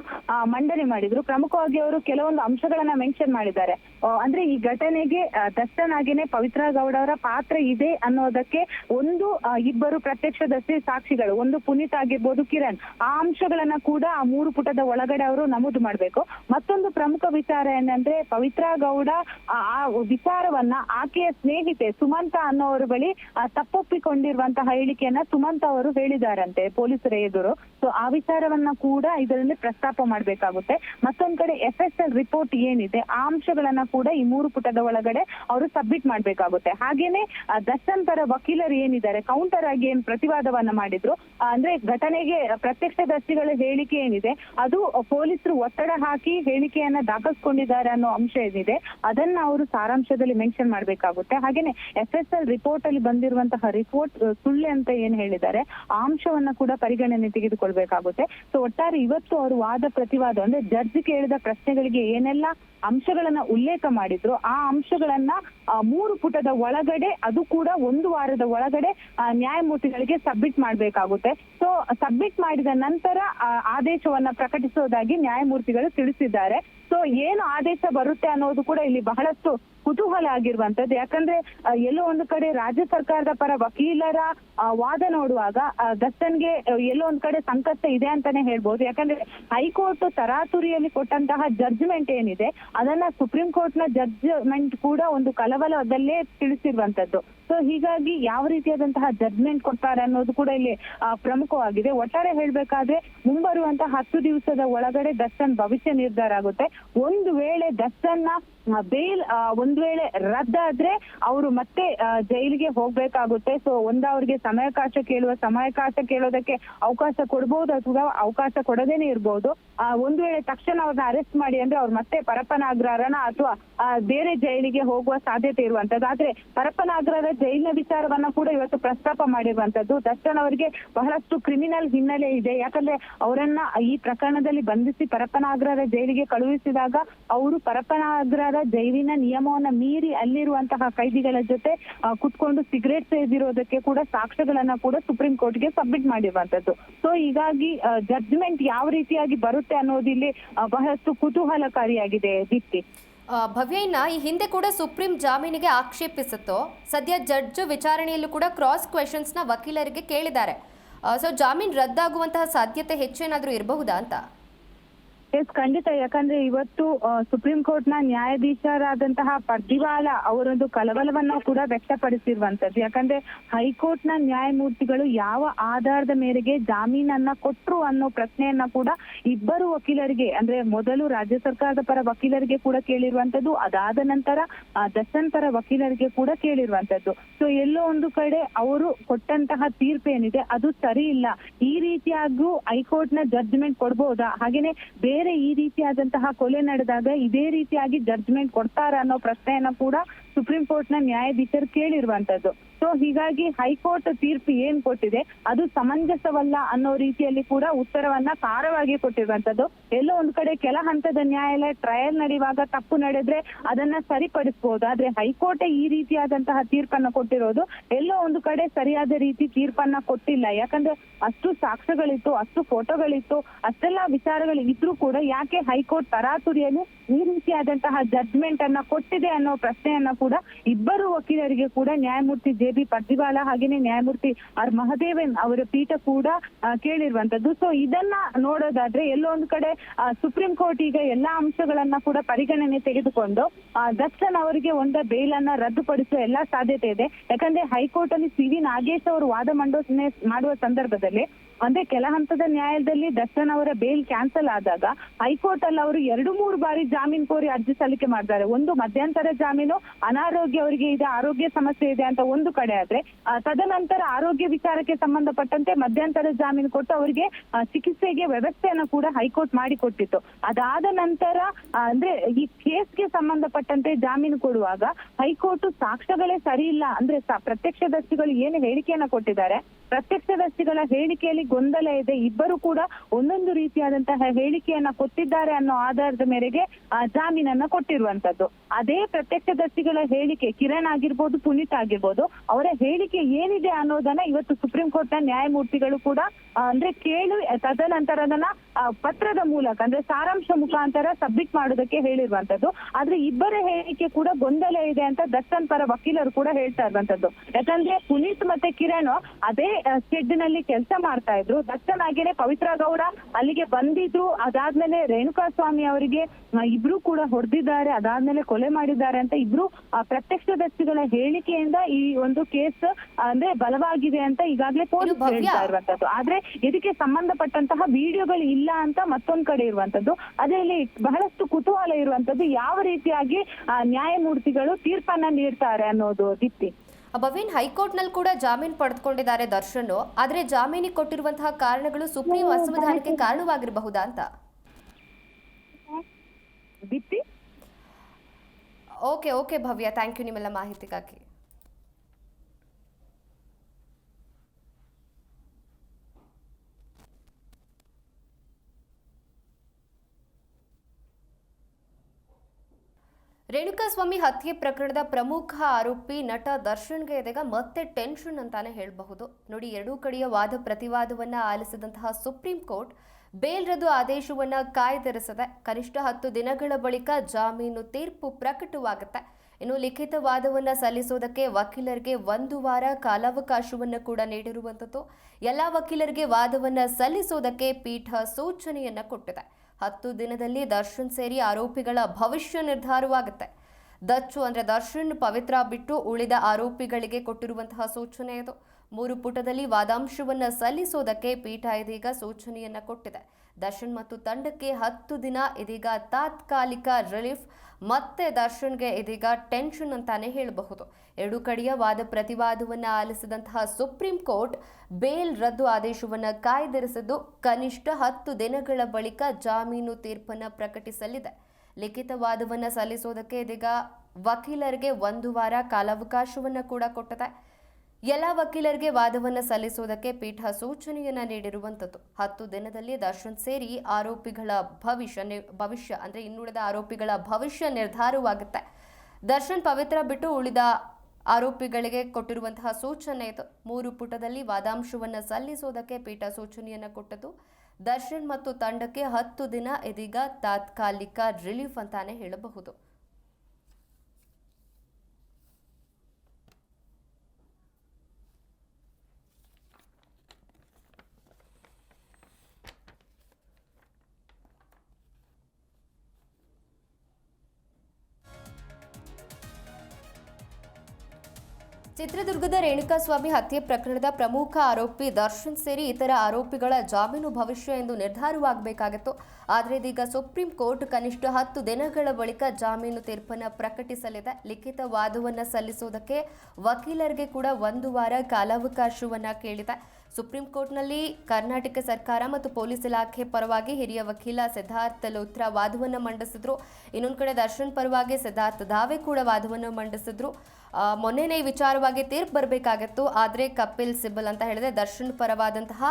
ಮಂಡನೆ ಮಾಡಿದ್ರು? ಪ್ರಮುಖವಾಗಿ ಅವರು ಕೆಲವೊಂದು ಅಂಶಗಳನ್ನ ಮೆನ್ಷನ್ ಮಾಡಿದ್ದಾರೆ. ಅಂದ್ರೆ ಈ ಘಟನೆಗೆ ದಸ್ತನಾಗಿನೆ ಪವಿತ್ರ ಗೌಡ ಅವರ ಪಾತ್ರ ಇದೆ ಅನ್ನೋದಕ್ಕೆ ಒಂದು ಇಬ್ಬರು ಪ್ರತ್ಯಕ್ಷದರ್ಶಿ ಸಾಕ್ಷಿಗಳು, ಒಂದು ಪುನೀತ್ ಆಗಿರ್ಬೋದು ಕಿರಣ್, ಆ ಅಂಶಗಳನ್ನ ಕೂಡ ಆ ಮೂರು ಪುಟದ ಒಳಗಡೆ ಅವರು ನಮೂದು ಮಾಡಬೇಕು. ಮತ್ತೊಂದು ಪ್ರಮುಖ ವಿಚಾರ ಏನಂದ್ರೆ, ಪವಿತ್ರ ಗೌಡ ಆ ವಿಚಾರವನ್ನ ಆಕೆಯ ಸ್ನೇಹಿತೆ ಸುಮಂತ ಅನ್ನೋರ ಬಳಿ ತಪ್ಪೊಪ್ಪಿಕೊಂಡಿರುವಂತಹ ಹೇಳಿಕೆಯನ್ನ ಸುಮಂತ ಅವರು ಹೇಳಿದಾರಂತೆ ಪೊಲೀಸರ ಎದುರು. ಸೊ ಆ ವಿಚಾರವನ್ನ ಕೂಡ ಇದರಲ್ಲಿ ಪ್ರಸ್ತಾಪ ಮಾಡ್ಬೇಕಾಗುತ್ತೆ. ಮತ್ತೊಂದ್ ಕಡೆ ಎಫ್ ಎಸ್ ಎಲ್ ರಿಪೋರ್ಟ್ ಏನಿದೆ, ಆ ಅಂಶಗಳನ್ನ ಕೂಡ ಈ ಮೂರು ಪುಟದ ಒಳಗಡೆ ಅವರು ಸಬ್ಮಿಟ್ ಮಾಡ್ಬೇಕಾಗುತ್ತೆ. ಹಾಗೇನೆ ದರ್ಶನ್ ಪರ ವಕೀಲರು ಏನಿದ್ದಾರೆ ಕೌಂಟರ್ ಆಗಿ ಏನ್ ಪ್ರತಿವಾದವನ್ನ ಮಾಡಿದ್ರು ಅಂದ್ರೆ ಘಟನೆಗೆ ಪ್ರತ್ಯಕ್ಷದರ್ಶಿಗಳ ಹೇಳಿಕೆ ಏನಿದೆ, ಅದು ಪೊಲೀಸರು ಒತ್ತಡ ಹಾಕಿ ಹೇಳಿಕೆಯನ್ನ ದಾಖಲಿಸಿಕೊಂಡಿದ್ದಾರೆ ಅನ್ನೋ ಅಂಶ ಏನಿದೆ, ಅದನ್ನ ಅವರು ಸಾರಾಂಶದಲ್ಲಿ ಮೆನ್ಷನ್ ಮಾಡ್ಬೇಕಾಗುತ್ತೆ. ಹಾಗೇನೆ ಎಫ್ ಎಸ್ ಎಲ್ ರಿಪೋರ್ಟ್ ಅಲ್ಲಿ ಬಂದಿರುವಂತಹ ರಿಪೋರ್ಟ್ ಸುಳ್ಳೆ ಅಂತ ಏನ್ ಹೇಳಿದ್ದಾರೆ, ಆ ಅಂಶವನ್ನ ಕೂಡ ಪರಿಗಣನೆ ತೆಗೆದುಕೊಳ್ಬೇಕಾಗುತ್ತೆ. ಸೊ ಒಟ್ಟಾರೆ ಇವತ್ತು ಅವರು ವಾದ ಪ್ರತಿವಾದ, ಅಂದ್ರೆ ಜಡ್ಜ್ ಕೇಳಿದ ಪ್ರಶ್ನೆಗಳಿಗೆ ಏನೆಲ್ಲ ಅಂಶಗಳನ್ನ ಉಲ್ಲೇಖ ಮಾಡಿದ್ರು. ಆ ಅಂಶಗಳನ್ನ ಮೂರು ಪುಟದ ಒಳಗಡೆ, ಅದು ಕೂಡ ಒಂದು ವಾರದ ಒಳಗಡೆ ನ್ಯಾಯಮೂರ್ತಿಗಳಿಗೆ ಸಬ್ಮಿಟ್ ಮಾಡ್ಬೇಕಾಗುತ್ತೆ. ಸೊ ಸಬ್ಮಿಟ್ ಮಾಡಿದ ನಂತರ ಆದೇಶವನ್ನ ಪ್ರಕಟಿಸೋದಾಗಿ ನ್ಯಾಯಮೂರ್ತಿಗಳು ತಿಳಿಸಿದ್ದಾರೆ. ಸೊ ಏನು ಆದೇಶ ಬರುತ್ತೆ ಅನ್ನೋದು ಕೂಡ ಇಲ್ಲಿ ಬಹಳಷ್ಟು ಕುತೂಹಲ ಆಗಿರುವಂತದ್ದು ಯಾಕಂದ್ರೆ ಎಲ್ಲೋ ಒಂದು ಕಡೆ ರಾಜ್ಯ ಸರ್ಕಾರದ ಪರ ವಕೀಲರ ವಾದ ನೋಡುವಾಗ ಆ, ಎಲ್ಲೋ ಒಂದ್ ಕಡೆ ಸಂಕಷ್ಟ ಇದೆ ಅಂತಾನೆ ಹೇಳ್ಬಹುದು ಯಾಕಂದ್ರೆ ಹೈಕೋರ್ಟ್ ತರಾತುರಿಯಲ್ಲಿ ಕೊಟ್ಟಂತಹ ಜಡ್ಜ್ಮೆಂಟ್ ಏನಿದೆ ಅದನ್ನ ಸುಪ್ರೀಂ ಕೋರ್ಟ್ನ ಜಡ್ಜ್ಮೆಂಟ್ ಕೂಡ ಒಂದು ಕಲವಲದಲ್ಲೇ ತಿಳಿಸಿರುವಂತದ್ದು ಸೊ ಹೀಗಾಗಿ ಯಾವ ರೀತಿಯಾದಂತಹ ಜಡ್ಜ್ಮೆಂಟ್ ಕೊಡ್ತಾರೆ ಅನ್ನೋದು ಕೂಡ ಇಲ್ಲಿ ಪ್ರಮುಖವಾಗಿದೆ. ಒಟ್ಟಾರೆ ಹೇಳ್ಬೇಕಾದ್ರೆ ಮುಂಬರುವಂತಹ ಹತ್ತು ದಿವಸದ ಒಳಗಡೆ ದರ್ಶನ್ ಭವಿಷ್ಯ ನಿರ್ಧಾರ ಆಗುತ್ತೆ. ಒಂದು ವೇಳೆ ದರ್ಶನ್ನ ಬೇಲ್ ಒಂದ್ ವೇಳೆ ರದ್ದಾದ್ರೆ ಅವರು ಮತ್ತೆ ಜೈಲಿಗೆ ಹೋಗ್ಬೇಕಾಗುತ್ತೆ. ಸೊ ಒಂದ ಅವ್ರಿಗೆ ಸಮಯಕಾಶ ಕೇಳುವ ಸಮಯಕಾಶ ಕೇಳೋದಕ್ಕೆ ಅವಕಾಶ ಕೊಡ್ಬೋದು ಅಥವಾ ಅವಕಾಶ ಕೊಡದೇನೆ ಇರ್ಬೋದು. ಆ, ಒಂದ್ ವೇಳೆ ತಕ್ಷಣ ಅವ್ರನ್ನ ಅರೆಸ್ಟ್ ಮಾಡಿ ಅಂದ್ರೆ ಅವ್ರು ಮತ್ತೆ ಪರಪ್ಪನಾಗ್ರಹನ ಅಥವಾ ಬೇರೆ ಜೈಲಿಗೆ ಹೋಗುವ ಸಾಧ್ಯತೆ ಇರುವಂತದ್ದು. ಆದ್ರೆ ಪರಪ್ಪನಾಗ್ರಹದ ಜೈಲಿನ ವಿಚಾರವನ್ನ ಕೂಡ ಇವತ್ತು ಪ್ರಸ್ತಾಪ ಮಾಡಿರುವಂತದ್ದು. ದರ್ಶನ್ ಅವರಿಗೆ ಬಹಳಷ್ಟು ಕ್ರಿಮಿನಲ್ ಹಿನ್ನೆಲೆ ಇದೆ. ಯಾಕಂದ್ರೆ ಅವರನ್ನ ಈ ಪ್ರಕರಣದಲ್ಲಿ ಬಂಧಿಸಿ ಪರಪ್ಪನಾಗ್ರಹದ ಜೈಲಿಗೆ ಕಳುಹಿಸಿದಾಗ ಅವರು ಪರಪ್ಪನಾಗ್ರಹದ ಜೈಲಿನ ನಿಯಮವನ್ನ ಮೀರಿ ಅಲ್ಲಿರುವಂತಹ ಕೈದಿಗಳ ಜೊತೆ ಕುತ್ಕೊಂಡು ಸಿಗರೇಟ್ ಸೇದಿರೋದಕ್ಕೆ ಕೂಡ ಸಾಕ್ಷ್ಯಗಳನ್ನ ಕೂಡ ಸುಪ್ರೀಂ ಕೋರ್ಟ್ಗೆ ಸಬ್ಮಿಟ್ ಮಾಡಿರುವಂತದ್ದು. ಸೊ ಹೀಗಾಗಿ ಜಡ್ಜ್ಮೆಂಟ್ ಯಾವ ರೀತಿಯಾಗಿ ಬರುತ್ತೆ ಅನ್ನೋದು ಇಲ್ಲಿ ಬಹಳಷ್ಟು ಕುತೂಹಲಕಾರಿಯಾಗಿದೆ ದೀಪ್ತಿ. ಆ, ಭವ್ಯ ಇನ್ನ ಈ ಹಿಂದೆ ಕೂಡ ಸುಪ್ರೀಂ ಜಾಮೀನಿಗೆ ಆಕ್ಷೇಪಿಸಿತ್ತು? ಸದ್ಯ ಜಡ್ಜ್ ವಿಚಾರಣೆಯಲ್ಲೂ ಕೂಡ ಕ್ರಾಸ್ ಕ್ವೆಶನ್ಸ್ನ ವಕೀಲರಿಗೆ ಕೇಳಿದ್ದಾರೆ. ಸೊ ಜಾಮೀನು ರದ್ದಾಗುವಂತಹ ಸಾಧ್ಯತೆ ಹೆಚ್ಚೇನಾದರೂ ಇರಬಹುದಾ ಅಂತ? ಎಸ್ ಖಂಡಿತ. ಯಾಕಂದ್ರೆ ಇವತ್ತು ಸುಪ್ರೀಂ ಕೋರ್ಟ್ನ ನ್ಯಾಯಾಧೀಶರಾದಂತಹ ಪರ್ದಿವಾಲ ಅವರೊಂದು ಕಲವಲವನ್ನ ಕೂಡ ವ್ಯಕ್ತಪಡಿಸಿರುವಂತದ್ದು ಯಾಕಂದ್ರೆ ಹೈಕೋರ್ಟ್ನ ನ್ಯಾಯಮೂರ್ತಿಗಳು ಯಾವ ಆಧಾರದ ಮೇರೆಗೆ ಜಾಮೀನನ್ನ ಕೊಟ್ರು ಅನ್ನೋ ಪ್ರಶ್ನೆಯನ್ನ ಕೂಡ ಇಬ್ಬರು ವಕೀಲರಿಗೆ, ಅಂದ್ರೆ ಮೊದಲು ರಾಜ್ಯ ಸರ್ಕಾರದ ಪರ ವಕೀಲರಿಗೆ ಕೂಡ ಕೇಳಿರುವಂತದ್ದು ಅದಾದ ನಂತರ ದರ್ಶನ್ ಪರ ವಕೀಲರಿಗೆ ಕೂಡ ಕೇಳಿರುವಂತದ್ದು ಸೊ ಎಲ್ಲೋ ಒಂದು ಕಡೆ ಅವರು ಕೊಟ್ಟಂತಹ ತೀರ್ಪು ಏನಿದೆ ಅದು ಸರಿ ಇಲ್ಲ ಈ ರೀತಿಯಾಗೂ ಹೈಕೋರ್ಟ್ನ ಜಡ್ಜ್ಮೆಂಟ್ ಕೊಡ್ಬೋದಾ? ಹಾಗೇನೆ ಈ ರೀತಿಯಾದಂತಹ ಕೊಲೆ ನಡೆದಾಗ ಇದೇ ರೀತಿಯಾಗಿ ಜಡ್ಜ್ಮೆಂಟ್ ಕೊಡ್ತಾರ ಅನ್ನೋ ಪ್ರಶ್ನೆಯನ್ನ ಕೂಡ ಸುಪ್ರೀಂ ಕೋರ್ಟ್ನ ನ್ಯಾಯಾಧೀಶರು ಕೇಳಿರುವಂತದ್ದು. ಸೊ ಹೀಗಾಗಿ ಹೈಕೋರ್ಟ್ ತೀರ್ಪು ಏನ್ ಕೊಟ್ಟಿದೆ? ಅದು ಸಮಂಜಸವಲ್ಲ ಅನ್ನೋ ರೀತಿಯಲ್ಲಿ ಕೂಡ ಉತ್ತರವನ್ನ ಖಾರವಾಗಿ ಕೊಟ್ಟಿರುವಂತದ್ದು ಎಲ್ಲೋ ಒಂದ್ ಕಡೆ ಕೆಲ ಹಂತದ ನ್ಯಾಯಾಲಯ ಟ್ರಯಲ್ ನಡೆಯುವಾಗ ತಪ್ಪು ನಡೆದ್ರೆ ಅದನ್ನ ಸರಿಪಡಿಸಬಹುದು ಆದ್ರೆ ಹೈಕೋರ್ಟ್ ಈ ರೀತಿಯಾದಂತಹ ತೀರ್ಪನ್ನ ಕೊಟ್ಟಿರೋದು. ಎಲ್ಲೋ ಒಂದು ಕಡೆ ಸರಿಯಾದ ರೀತಿ ತೀರ್ಪನ್ನ ಕೊಟ್ಟಿಲ್ಲ. ಯಾಕಂದ್ರೆ ಅಷ್ಟು ಸಾಕ್ಷ್ಯಗಳಿತ್ತು, ಅಷ್ಟು ಫೋಟೋಗಳಿತ್ತು, ಅಷ್ಟೆಲ್ಲ ವಿಚಾರಗಳು ಇದ್ರೂ ಕೂಡ ಯಾಕೆ ಹೈಕೋರ್ಟ್ ತರಾತುರಿಯಲ್ಲಿ ಈ ರೀತಿಯಾದಂತಹ ಜಡ್ಜ್ಮೆಂಟ್ ಅನ್ನ ಕೊಟ್ಟಿದೆ ಅನ್ನೋ ಪ್ರಶ್ನೆಯನ್ನ ಕೂಡ ಇಬ್ಬರು ವಕೀಲರಿಗೆ ಕೂಡ ನ್ಯಾಯಮೂರ್ತಿ ಜೆ ಬಿ ಪರ್ಜಿವಾಲ ಹಾಗೇನೆ ನ್ಯಾಯಮೂರ್ತಿ ಆರ್ ಮಹದೇವನ್ ಅವರ ಪೀಠ ಕೂಡ ಕೇಳಿರುವಂತದ್ದು. ಸೊ ಇದನ್ನ ನೋಡೋದಾದ್ರೆ ಎಲ್ಲೋ ಒಂದು ಕಡೆ ಸುಪ್ರೀಂ ಕೋರ್ಟ್ ಈಗ ಎಲ್ಲಾ ಅಂಶಗಳನ್ನ ಕೂಡ ಪರಿಗಣನೆ ತೆಗೆದುಕೊಂಡು ದರ್ಶನ್ ಅವರಿಗೆ ಒಂದ ಅನ್ನ ರದ್ದುಪಡಿಸುವ ಎಲ್ಲಾ ಸಾಧ್ಯತೆ ಇದೆ. ಯಾಕಂದ್ರೆ ಹೈಕೋರ್ಟ್ ಅಲ್ಲಿ ಸಿ ವಿ ನಾಗೇಶ್ ಅವರು ವಾದ ಮಂಡೋಚನೆ ಮಾಡುವ ಸಂದರ್ಭದಲ್ಲಿ ಅಂದ್ರೆ ಕೆಲ ಹಂತದ ನ್ಯಾಯಾಲಯದಲ್ಲಿ ದರ್ಶನ್ ಅವರ ಬೇಲ್ ಕ್ಯಾನ್ಸಲ್ ಆದಾಗ ಹೈಕೋರ್ಟ್ ಅಲ್ಲಿ ಅವರು ಎರಡು ಮೂರು ಬಾರಿ ಜಾಮೀನ್ ಕೋರಿ ಅರ್ಜಿ ಸಲ್ಲಿಕೆ ಮಾಡಿದ್ದಾರೆ ಒಂದು ಮಧ್ಯಂತರ ಜಾಮೀನು, ಅನಾರೋಗ್ಯ ಅವರಿಗೆ ಇದೆ, ಆರೋಗ್ಯ ಸಮಸ್ಯೆ ಇದೆ ಅಂತ ಒಂದು ಕಡೆ ಆದ್ರೆ ತದನಂತರ ಆರೋಗ್ಯ ವಿಚಾರಕ್ಕೆ ಸಂಬಂಧಪಟ್ಟಂತೆ ಮಧ್ಯಂತರ ಜಾಮೀನು ಕೊಟ್ಟು ಅವರಿಗೆ ಚಿಕಿತ್ಸೆಗೆ ವ್ಯವಸ್ಥೆಯನ್ನು ಕೂಡ ಹೈಕೋರ್ಟ್ ಮಾಡಿಕೊಟ್ಟಿತ್ತು ಅದಾದ ನಂತರ ಅಂದ್ರೆ ಈ ಕೇಸ್ಗೆ ಸಂಬಂಧಪಟ್ಟಂತೆ ಜಾಮೀನು ಕೊಡುವಾಗ ಹೈಕೋರ್ಟ್ ಸಾಕ್ಷ್ಯಗಳೇ ಸರಿ ಇಲ್ಲ. ಅಂದ್ರೆ ಪ್ರತ್ಯಕ್ಷದರ್ಶಿಗಳು ಏನು ಹೇಳಿಕೆಯನ್ನ ಕೊಟ್ಟಿದ್ದಾರೆ. ಪ್ರತ್ಯಕ್ಷದರ್ಶಿಗಳ ಹೇಳಿಕೆಯಲ್ಲಿ ಗೊಂದಲ ಇದೆ. ಇಬ್ಬರು ಕೂಡ ಒಂದೊಂದು ರೀತಿಯಾದಂತಹ ಹೇಳಿಕೆಯನ್ನ ಕೊಟ್ಟಿದ್ದಾರೆ ಅನ್ನೋ ಆಧಾರದ ಮೇರೆಗೆ ಜಾಮೀನನ್ನ ಕೊಟ್ಟಿರುವಂತದ್ದು. ಅದೇ ಪ್ರತ್ಯಕ್ಷದರ್ಶಿಗಳ ಹೇಳಿಕೆ, ಕಿರಣ್ ಆಗಿರ್ಬೋದು, ಪುನೀತ್ ಆಗಿರ್ಬೋದು, ಅವರ ಹೇಳಿಕೆ ಏನಿದೆ ಅನ್ನೋದನ್ನ ಇವತ್ತು ಸುಪ್ರೀಂ ಕೋರ್ಟ್ ನ್ಯಾಯಮೂರ್ತಿಗಳು ಕೂಡ ಅಂದ್ರೆ ಕೇಳಿ ತದನಂತರ ಅದನ್ನ ಪತ್ರದ ಮೂಲಕ, ಅಂದ್ರೆ ಸಾರಾಂಶ ಮುಖಾಂತರ ಸಬ್ಮಿಟ್ ಮಾಡೋದಕ್ಕೆ ಹೇಳಿರುವಂತದ್ದು ಆದ್ರೆ ಇಬ್ಬರ ಹೇಳಿಕೆ ಕೂಡ ಗೊಂದಲ ಇದೆ ಅಂತ ದತ್ತನ್ ಪರ ವಕೀಲರು ಕೂಡ ಹೇಳ್ತಾ ಇರುವಂತದ್ದು ಯಾಕಂದ್ರೆ ಪುನೀತ್ ಮತ್ತೆ ಕಿರಣ್ ಅದೇ ಶೆಡ್ನಲ್ಲಿ ಕೆಲಸ ಮಾಡ್ತಾ ಇದ್ರು. ದತ್ತನ್ ಹಾಗೇನೆ ಪವಿತ್ರ ಗೌಡ ಅಲ್ಲಿಗೆ ಬಂದಿದ್ರು. ಅದಾದ್ಮೇಲೆ ರೇಣುಕಾ ಸ್ವಾಮಿ ಅವರಿಗೆ ಇಬ್ರು ಕೂಡ ಹೊಡೆದಿದ್ದಾರೆ. ಅದಾದ್ಮೇಲೆ ಕೊಲೆ ಮಾಡಿದ್ದಾರೆ ಅಂತ ಇಬ್ರು ಪ್ರತ್ಯಕ್ಷ ಪ್ರತ್ಯಕ್ಷದರ್ಶಿಗಳ ಹೇಳಿಕೆಯಿಂದ ಈ ಒಂದು ಕೇಸ್ ಅಂದ್ರೆ ಬಲವಾಗಿದೆ ಅಂತ ಈಗಾಗಲೇ ಪೊಲೀಸ್. ಹೇಳ್ತಾ ಇರುವಂತದ್ದು. ಆದ್ರೆ ಇದಕ್ಕೆ ಸಂಬಂಧಪಟ್ಟಂತಹ ವಿಡಿಯೋಗಳು ಇಲ್ಲ ಅಂತ ಮತ್ತೊಂದ್ ಕಡೆ ಇರುವಂತದ್ದು. ಅದರಲ್ಲಿ ಬಹಳಷ್ಟು ಕುತೂಹಲ ಇರುವಂತದ್ದು ಯಾವ ರೀತಿಯಾಗಿ ನ್ಯಾಯಮೂರ್ತಿಗಳು ತೀರ್ಪನ್ನ ನೀಡ್ತಾರೆ ಅನ್ನೋದು ದೀಪ್ತಿ. ಭವಿನ್ ಹೈಕೋರ್ಟ್ನಲ್ಲಿ ಕೂಡ ಜಾಮೀನು ಪಡೆದುಕೊಂಡಿದ್ದಾರೆ ದರ್ಶನ್. ಆದ್ರೆ ಜಾಮೀನಿಗೆ ಕೊಟ್ಟಿರುವಂತಹ ಕಾರಣಗಳು ಸುಪ್ರೀಂ ಅಸಮಾಧಾನಕ್ಕೆ ಕಾರಣವಾಗಿರಬಹುದಾ ಅಂತ? Deepthi? Okay okay Bhavya thank you ನಿಮ್ಮೆಲ್ಲ ಮಾಹಿತಿಗಾಗಿ ರೇಣುಕಾಸ್ವಾಮಿ ಹತ್ಯೆ ಪ್ರಕರಣದ ಪ್ರಮುಖ ಆರೋಪಿ ನಟ ದರ್ಶನ್ಗೆ ಇದೀಗ ಮತ್ತೆ ಟೆನ್ಷನ್ ಅಂತಾನೆ ಹೇಳಬಹುದು. ನೋಡಿ, ಎರಡೂ ಕಡೆಯ ವಾದ ಪ್ರತಿವಾದವನ್ನ ಆಲಿಸಿದಂತಹ ಸುಪ್ರೀಂ ಕೋರ್ಟ್ ಬೇಲ್ ರದ್ದು ಆದೇಶವನ್ನು ಕಾಯ್ದಿರಿಸದೆ ಕನಿಷ್ಠ ಹತ್ತು ದಿನಗಳ ಬಳಿಕ ಜಾಮೀನು ತೀರ್ಪು ಪ್ರಕಟವಾಗುತ್ತೆ. ಇನ್ನು ಲಿಖಿತ ವಾದವನ್ನು ಸಲ್ಲಿಸೋದಕ್ಕೆ ವಕೀಲರಿಗೆ ಒಂದು ವಾರ ಕಾಲಾವಕಾಶವನ್ನು ಕೂಡ ನೀಡಿರುವಂಥದ್ದು. ಎಲ್ಲ ವಕೀಲರಿಗೆ ವಾದವನ್ನು ಸಲ್ಲಿಸೋದಕ್ಕೆ ಪೀಠ ಸೂಚನೆಯನ್ನು ಕೊಟ್ಟಿದೆ. ಹತ್ತು ದಿನದಲ್ಲಿ ದರ್ಶನ್ ಸೇರಿ ಆರೋಪಿಗಳ ಭವಿಷ್ಯ ನಿರ್ಧಾರವಾಗುತ್ತೆ. ದಚ್ಚು ಅಂದ್ರೆ ದರ್ಶನ್ ಪವಿತ್ರ ಬಿಟ್ಟು ಉಳಿದ ಆರೋಪಿಗಳಿಗೆ ಕೊಟ್ಟಿರುವಂತಹ ಸೂಚನೆ ಇದು ಮೂರು ಪುಟದಲ್ಲಿ ವಾದಾಂಶವನ್ನು ಸಲ್ಲಿಸೋದಕ್ಕೆ ಪೀಠ ಇದೀಗ ಸೂಚನೆಯನ್ನು ಕೊಟ್ಟಿದೆ. ದರ್ಶನ್ ಮತ್ತು ತಂಡಕ್ಕೆ ಹತ್ತು ದಿನ ಇದೀಗ ತಾತ್ಕಾಲಿಕ ರಿಲೀಫ್, ಮತ್ತೆ ದರ್ಶನ್ಗೆ ಇದೀಗ ಟೆನ್ಷನ್ ಅಂತಾನೆ ಹೇಳಬಹುದು. ಎರಡು ಕಡೆಯ ವಾದ ಪ್ರತಿವಾದವನ್ನು ಆಲಿಸಿದಂತಹ ಸುಪ್ರೀಂ ಕೋರ್ಟ್ ಬೇಲ್ ರದ್ದು ಆದೇಶವನ್ನು ಕಾಯ್ದಿರಿಸಿದ್ದು, ಕನಿಷ್ಠ ಹತ್ತು ದಿನಗಳ ಬಳಿಕ ಜಾಮೀನು ತೀರ್ಪನ್ನು ಪ್ರಕಟಿಸಲಿದೆ. ಲಿಖಿತ ವಾದವನ್ನು ಸಲ್ಲಿಸೋದಕ್ಕೆ ಇದೀಗ ವಕೀಲರಿಗೆ ಒಂದು ವಾರ ಕಾಲಾವಕಾಶವನ್ನು ಕೂಡ ಕೊಟ್ಟಿದೆ. ಎಲ್ಲ ವಕೀಲರಿಗೆ ವಾದವನ್ನು ಸಲ್ಲಿಸುವುದಕ್ಕೆ ಪೀಠ ಸೂಚನೆಯನ್ನು ನೀಡಿರುವಂಥದ್ದು ಹತ್ತು ದಿನದಲ್ಲಿ ದರ್ಶನ್ ಸೇರಿ ಆರೋಪಿಗಳ ಭವಿಷ್ಯ ಭವಿಷ್ಯ, ಅಂದರೆ ಇನ್ನುಳಿದ ಆರೋಪಿಗಳ ಭವಿಷ್ಯ ನಿರ್ಧಾರವಾಗುತ್ತೆ. ದರ್ಶನ್ ಪವಿತ್ರ ಬಿಟ್ಟು ಉಳಿದ ಆರೋಪಿಗಳಿಗೆ ಕೊಟ್ಟಿರುವಂತಹ ಸೂಚನೆ ಇದು. ಮೂರು ಪುಟದಲ್ಲಿ ವಾದಾಂಶವನ್ನು ಸಲ್ಲಿಸುವುದಕ್ಕೆ ಪೀಠ ಸೂಚನೆಯನ್ನು ಕೊಟ್ಟದ್ದು. ದರ್ಶನ್ ಮತ್ತು ತಂಡಕ್ಕೆ ಹತ್ತು ದಿನ ಇದೀಗ ತಾತ್ಕಾಲಿಕ ರಿಲೀಫ್ ಅಂತಾನೆ ಹೇಳಬಹುದು. ಚಿತ್ರದುರ್ಗದ ರೇಣುಕಾಸ್ವಾಮಿ ಹತ್ಯೆ ಪ್ರಕರಣದ ಪ್ರಮುಖ ಆರೋಪಿ ದರ್ಶನ್ ಸೇರಿ ಇತರ ಆರೋಪಿಗಳ ಜಾಮೀನು ಭವಿಷ್ಯ ಎಂದು ನಿರ್ಧಾರವಾಗಬೇಕಾಗಿತ್ತು. ಆದರೆ ಇದೀಗ ಸುಪ್ರೀಂ ಕೋರ್ಟ್ ಕನಿಷ್ಠ ಹತ್ತು ದಿನಗಳ ಬಳಿಕ ಜಾಮೀನು ತೀರ್ಪನ್ನು ಪ್ರಕಟಿಸಲಿದೆ. ಲಿಖಿತ ವಾದವನ್ನು ಸಲ್ಲಿಸುವುದಕ್ಕೆ ವಕೀಲರಿಗೆ ಕೂಡ ಒಂದು ವಾರ ಕಾಲಾವಕಾಶವನ್ನು ಕೇಳಿದೆ. ಸುಪ್ರೀಂ ಕೋರ್ಟ್ನಲ್ಲಿ ಕರ್ನಾಟಕ ಸರ್ಕಾರ ಮತ್ತು ಪೊಲೀಸ್ ಇಲಾಖೆ ಪರವಾಗಿ ಹಿರಿಯ ವಕೀಲ ಸಿದ್ಧಾರ್ಥ ಲೋತ್ರ ವಾದವನ್ನು ಮಂಡಿಸಿದ್ರು. ಇನ್ನೊಂದು ಕಡೆ ದರ್ಶನ್ ಪರವಾಗಿ ಸಿದ್ಧಾರ್ಥ ದಾವೆ ಕೂಡ ವಾದವನ್ನು ಮಂಡಿಸಿದ್ರು. ಮೊನ್ನೆನೇ ಈ ವಿಚಾರವಾಗಿ ತೀರ್ಪು ಬರಬೇಕಾಗಿತ್ತು. ಆದರೆ ಕಪಿಲ್ ಸಿಬಲ್ ಅಂತ ಹೇಳಿದ್ರೆ ದರ್ಶನ್ ಪರವಾದಂತಹ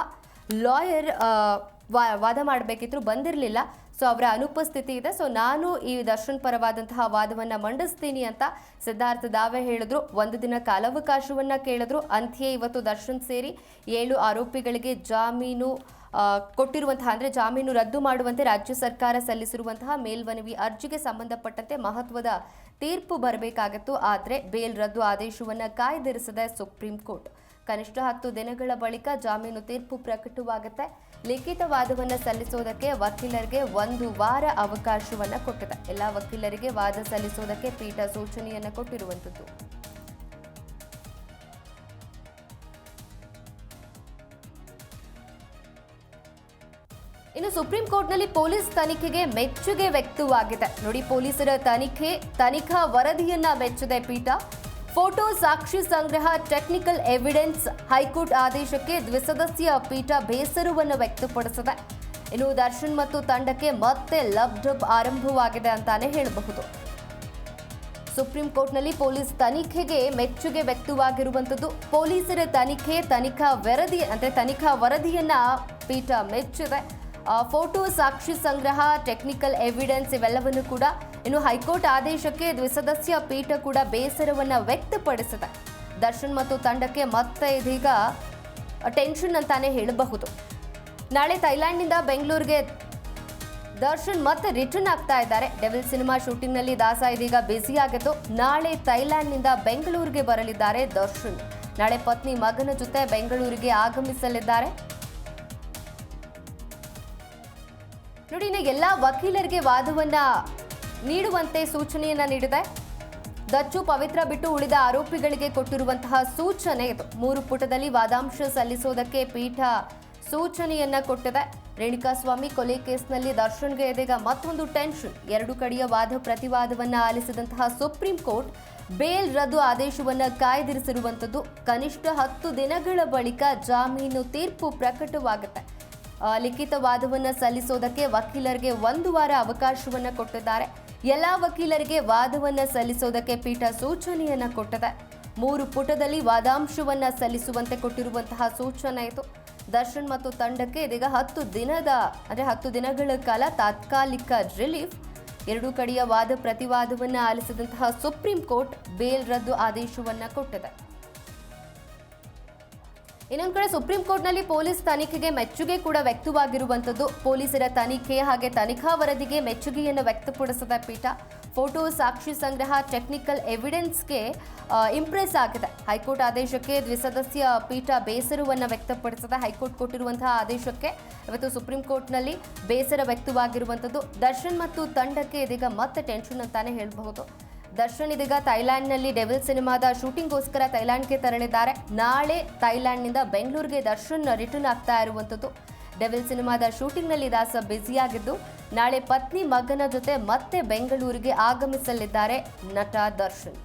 ಲಾಯರ್ ವಾದ ಮಾಡಬೇಕಿದ್ರು ಬಂದಿರಲಿಲ್ಲ. ಸೊ ಅವರ ಅನುಪಸ್ಥಿತಿ ಇದೆ. ಸೊ ನಾನು ಈ ದರ್ಶನ್ ಪರವಾದಂತಹ ವಾದವನ್ನು ಮಂಡಿಸ್ತೀನಿ ಅಂತ ಸಿದ್ಧಾರ್ಥ ದಾವೆ ಹೇಳಿದ್ರು. ಒಂದು ದಿನ ಕಾಲಾವಕಾಶವನ್ನ ಕೇಳಿದ್ರು. ಅಂತ್ಯ ಇವತ್ತು ದರ್ಶನ್ ಸೇರಿ ಏಳು ಆರೋಪಿಗಳಿಗೆ ಜಾಮೀನು ಕೊಟ್ಟಿರುವಂತಹ, ಅಂದರೆ ಜಾಮೀನು ರದ್ದು ಮಾಡುವಂತೆ ರಾಜ್ಯ ಸರ್ಕಾರ ಸಲ್ಲಿಸಿರುವಂತಹ ಮೇಲ್ಮನವಿ ಅರ್ಜಿಗೆ ಸಂಬಂಧಪಟ್ಟಂತೆ ಮಹತ್ವದ ತೀರ್ಪು ಬರಬೇಕಾಗಿತ್ತು, ಆದರೆ ಬೇಲ್ ರದ್ದು ಆದೇಶವನ್ನು ಕಾಯ್ದಿರಿಸಿದೆ ಸುಪ್ರೀಂ ಕೋರ್ಟ್. ಕನಿಷ್ಠ ಹತ್ತು ದಿನಗಳ ಬಳಿಕ ಜಾಮೀನು ತೀರ್ಪು ಪ್ರಕಟವಾಗುತ್ತೆ. ಲಿಖಿತ ವಾದವನ್ನು ಸಲ್ಲಿಸೋದಕ್ಕೆ ವಕೀಲರಿಗೆ ಒಂದು ವಾರ ಅವಕಾಶವನ್ನು ಕೊಟ್ಟಿದೆ. ಎಲ್ಲ ವಕೀಲರಿಗೆ ವಾದ ಸಲ್ಲಿಸೋದಕ್ಕೆ ಪೀಠ ಸೂಚನೆಯನ್ನು ಕೊಟ್ಟಿರುವಂಥದ್ದು. ಇನ್ನು ಸುಪ್ರೀಂ ಕೋರ್ಟ್ನಲ್ಲಿ ಪೊಲೀಸ್ ತನಿಖೆಗೆ ಮೆಚ್ಚುಗೆ ವ್ಯಕ್ತವಾಗಿದೆ. ನೋಡಿ, ಪೊಲೀಸರ ತನಿಖೆ, ತನಿಖಾ ವರದಿಯನ್ನ ಮೆಚ್ಚಿದೆ ಪೀಠ. ಫೋಟೋ ಸಾಕ್ಷಿ ಸಂಗ್ರಹ, ಟೆಕ್ನಿಕಲ್ ಎವಿಡೆನ್ಸ್ ಹೈಕೋರ್ಟ್ ಆದೇಶಕ್ಕೆ ದ್ವಿಸದಸ್ಯ ಪೀಠ ಬೇಸರವನ್ನು ವ್ಯಕ್ತಪಡಿಸಿದೆ. ಇನ್ನು ದರ್ಶನ್ ಮತ್ತು ತಂಡಕ್ಕೆ ಮತ್ತೆ ಲಬ್ ಡಬ್ ಆರಂಭವಾಗಿದೆ ಅಂತಾನೆ ಹೇಳಬಹುದು. ಸುಪ್ರೀಂ ಕೋರ್ಟ್ನಲ್ಲಿ ಪೊಲೀಸ್ ತನಿಖೆಗೆ ಮೆಚ್ಚುಗೆ ವ್ಯಕ್ತವಾಗಿರುವಂಥದ್ದು. ಪೊಲೀಸರ ತನಿಖೆ, ತನಿಖಾ ವರದಿ, ಅಂದ್ರೆ ತನಿಖಾ ವರದಿಯನ್ನ ಪೀಠ ಮೆಚ್ಚಿದೆ. ಫೋಟೋ ಸಾಕ್ಷಿ ಸಂಗ್ರಹ ಟೆಕ್ನಿಕಲ್ ಎವಿಡೆನ್ಸ್ ಇವೆಲ್ಲವನ್ನು ಕೂಡ ಇನ್ನು ಹೈಕೋರ್ಟ್ ಆದೇಶಕ್ಕೆ ದ್ವಿಸದಸ್ಯ ಪೀಠ ಕೂಡ ಬೇಸರವನ್ನ ವ್ಯಕ್ತಪಡಿಸಿದೆ. ದರ್ಶನ್ ಮತ್ತು ತಂಡಕ್ಕೆ ಮತ್ತೆ ಇದೀಗ ಟೆನ್ಷನ್ ಅಂತಾನೆ ಹೇಳಬಹುದು. ನಾಳೆ ಥೈಲ್ಯಾಂಡ್ನಿಂದ ಬೆಂಗಳೂರಿಗೆ ದರ್ಶನ್ ಮತ್ತೆ ರಿಟರ್ನ್ ಆಗ್ತಾ ಇದ್ದಾರೆ. ಡೆವಿಲ್ ಸಿನಿಮಾ ಶೂಟಿಂಗ್ನಲ್ಲಿ ದಾಸ ಇದೀಗ ಬ್ಯುಸಿ ಆಗಿತ್ತು ನಾಳೆ ಥೈಲ್ಯಾಂಡ್ನಿಂದ ಬೆಂಗಳೂರಿಗೆ ಬರಲಿದ್ದಾರೆ ದರ್ಶನ್. ನಾಳೆ ಪತ್ನಿ ಮಗನ ಜೊತೆ ಬೆಂಗಳೂರಿಗೆ ಆಗಮಿಸಲಿದ್ದಾರೆ. ನೋಡಿ, ಇನ್ನು ಎಲ್ಲ ವಕೀಲರಿಗೆ ವಾದವನ್ನು ನೀಡುವಂತೆ ಸೂಚನೆಯನ್ನ ನೀಡಿದೆ. ದಚ್ಚು ಪವಿತ್ರ ಬಿಟ್ಟು ಉಳಿದ ಆರೋಪಿಗಳಿಗೆ ಕೊಟ್ಟಿರುವಂತಹ ಸೂಚನೆ ಮೂರು ಪುಟದಲ್ಲಿ ವಾದಾಂಶ ಸಲ್ಲಿಸೋದಕ್ಕೆ ಪೀಠ ಸೂಚನೆಯನ್ನ ಕೊಟ್ಟಿದೆ. ರೇಣುಕಾಸ್ವಾಮಿ ಕೊಲೆ ಕೇಸ್ನಲ್ಲಿ ದರ್ಶನ್ಗೆ ಇದೀಗ ಮತ್ತೊಂದು ಟೆನ್ಷನ್. ಎರಡು ಕಡೆಯ ವಾದ ಪ್ರತಿವಾದವನ್ನ ಆಲಿಸಿದಂತಹ ಸುಪ್ರೀಂ ಕೋರ್ಟ್ ಬೇಲ್ ರದ್ದು ಆದೇಶವನ್ನ ಕಾಯ್ದಿರಿಸಿರುವಂಥದ್ದು. ಕನಿಷ್ಠ ಹತ್ತು ದಿನಗಳ ಬಳಿಕ ಜಾಮೀನು ತೀರ್ಪು ಪ್ರಕಟವಾಗುತ್ತೆ. ಲಿಖಿತ ವಾದವನ್ನು ಸಲ್ಲಿಸೋದಕ್ಕೆ ವಕೀಲರಿಗೆ ಒಂದು ವಾರ ಅವಕಾಶವನ್ನು ಕೊಟ್ಟಿದ್ದಾರೆ. ಎಲ್ಲ ವಕೀಲರಿಗೆ ವಾದವನ್ನು ಸಲ್ಲಿಸೋದಕ್ಕೆ ಪೀಠ ಸೂಚನೆಯನ್ನು ಕೊಟ್ಟಿದೆ. ಮೂರು ಪುಟದಲ್ಲಿ ವಾದಾಂಶವನ್ನು ಸಲ್ಲಿಸುವಂತೆ ಕೊಟ್ಟಿರುವಂತಹ ಸೂಚನೆ ಇದು. ದರ್ಶನ್ ಮತ್ತು ತಂಡಕ್ಕೆ ಇದೀಗ ಹತ್ತು ದಿನದ, ಅಂದರೆ ಹತ್ತು ದಿನಗಳ ಕಾಲ ತಾತ್ಕಾಲಿಕ ರಿಲೀಫ್. ಎರಡೂ ಕಡೆಯ ವಾದ ಪ್ರತಿವಾದವನ್ನು ಆಲಿಸಿದಂತಹ ಸುಪ್ರೀಂ ಕೋರ್ಟ್ ಬೇಲ್ ರದ್ದು ಆದೇಶವನ್ನು ಕೊಟ್ಟಿದೆ. ಇನ್ನೊಂದು ಕಡೆ ಸುಪ್ರೀಂ ಕೋರ್ಟ್ನಲ್ಲಿ ಪೊಲೀಸ್ ತನಿಖೆಗೆ ಮೆಚ್ಚುಗೆ ಕೂಡ ವ್ಯಕ್ತವಾಗಿರುವಂಥದ್ದು. ಪೊಲೀಸರ ತನಿಖೆ ಹಾಗೆ ತನಿಖಾ ವರದಿಗೆ ಮೆಚ್ಚುಗೆಯನ್ನು ವ್ಯಕ್ತಪಡಿಸಿದ ಪೀಠ. ಫೋಟೋ, ಸಾಕ್ಷಿ ಸಂಗ್ರಹ, ಟೆಕ್ನಿಕಲ್ ಎವಿಡೆನ್ಸ್ಗೆ ಇಂಪ್ರೆಸ್ ಆಗಿದೆ. ಹೈಕೋರ್ಟ್ ಆದೇಶಕ್ಕೆ ದ್ವಿಸದಸ್ಯ ಪೀಠ ಬೇಸರವನ್ನು ವ್ಯಕ್ತಪಡಿಸಿದೆ. ಹೈಕೋರ್ಟ್ ಕೊಟ್ಟಿರುವಂತಹ ಆದೇಶಕ್ಕೆ ಇವತ್ತು ಸುಪ್ರೀಂ ಕೋರ್ಟ್ನಲ್ಲಿ ಬೇಸರ ವ್ಯಕ್ತವಾಗಿರುವಂಥದ್ದು. ದರ್ಶನ್ ಮತ್ತು ತಂಡಕ್ಕೆ ಇದೀಗ ಮತ್ತೆ ಟೆನ್ಷನ್ ಅಂತಾನೆ ಹೇಳಬಹುದು. ದರ್ಶನ್ ಇದೀಗ ಥೈಲ್ಯಾಂಡ್ನಲ್ಲಿ ಡೆವಿಲ್ ಸಿನಿಮಾದ ಶೂಟಿಂಗ್ಗೋಸ್ಕರ ಥೈಲ್ಯಾಂಡ್ಗೆ ತೆರಳಿದ್ದಾರೆ. ನಾಳೆ ಥೈಲ್ಯಾಂಡ್ನಿಂದ ಬೆಂಗಳೂರಿಗೆ ದರ್ಶನ್ ರಿಟರ್ನ್ ಆಗ್ತಾ ಇರುವಂಥದ್ದು. ಡೆವಿಲ್ ಸಿನಿಮಾದ ಶೂಟಿಂಗ್ನಲ್ಲಿ ದಾಸ ಬ್ಯುಸಿಯಾಗಿದ್ದು, ನಾಳೆ ಪತ್ನಿ ಮಗನ ಜೊತೆ ಮತ್ತೆ ಬೆಂಗಳೂರಿಗೆ ಆಗಮಿಸಲಿದ್ದಾರೆ ನಟ ದರ್ಶನ್.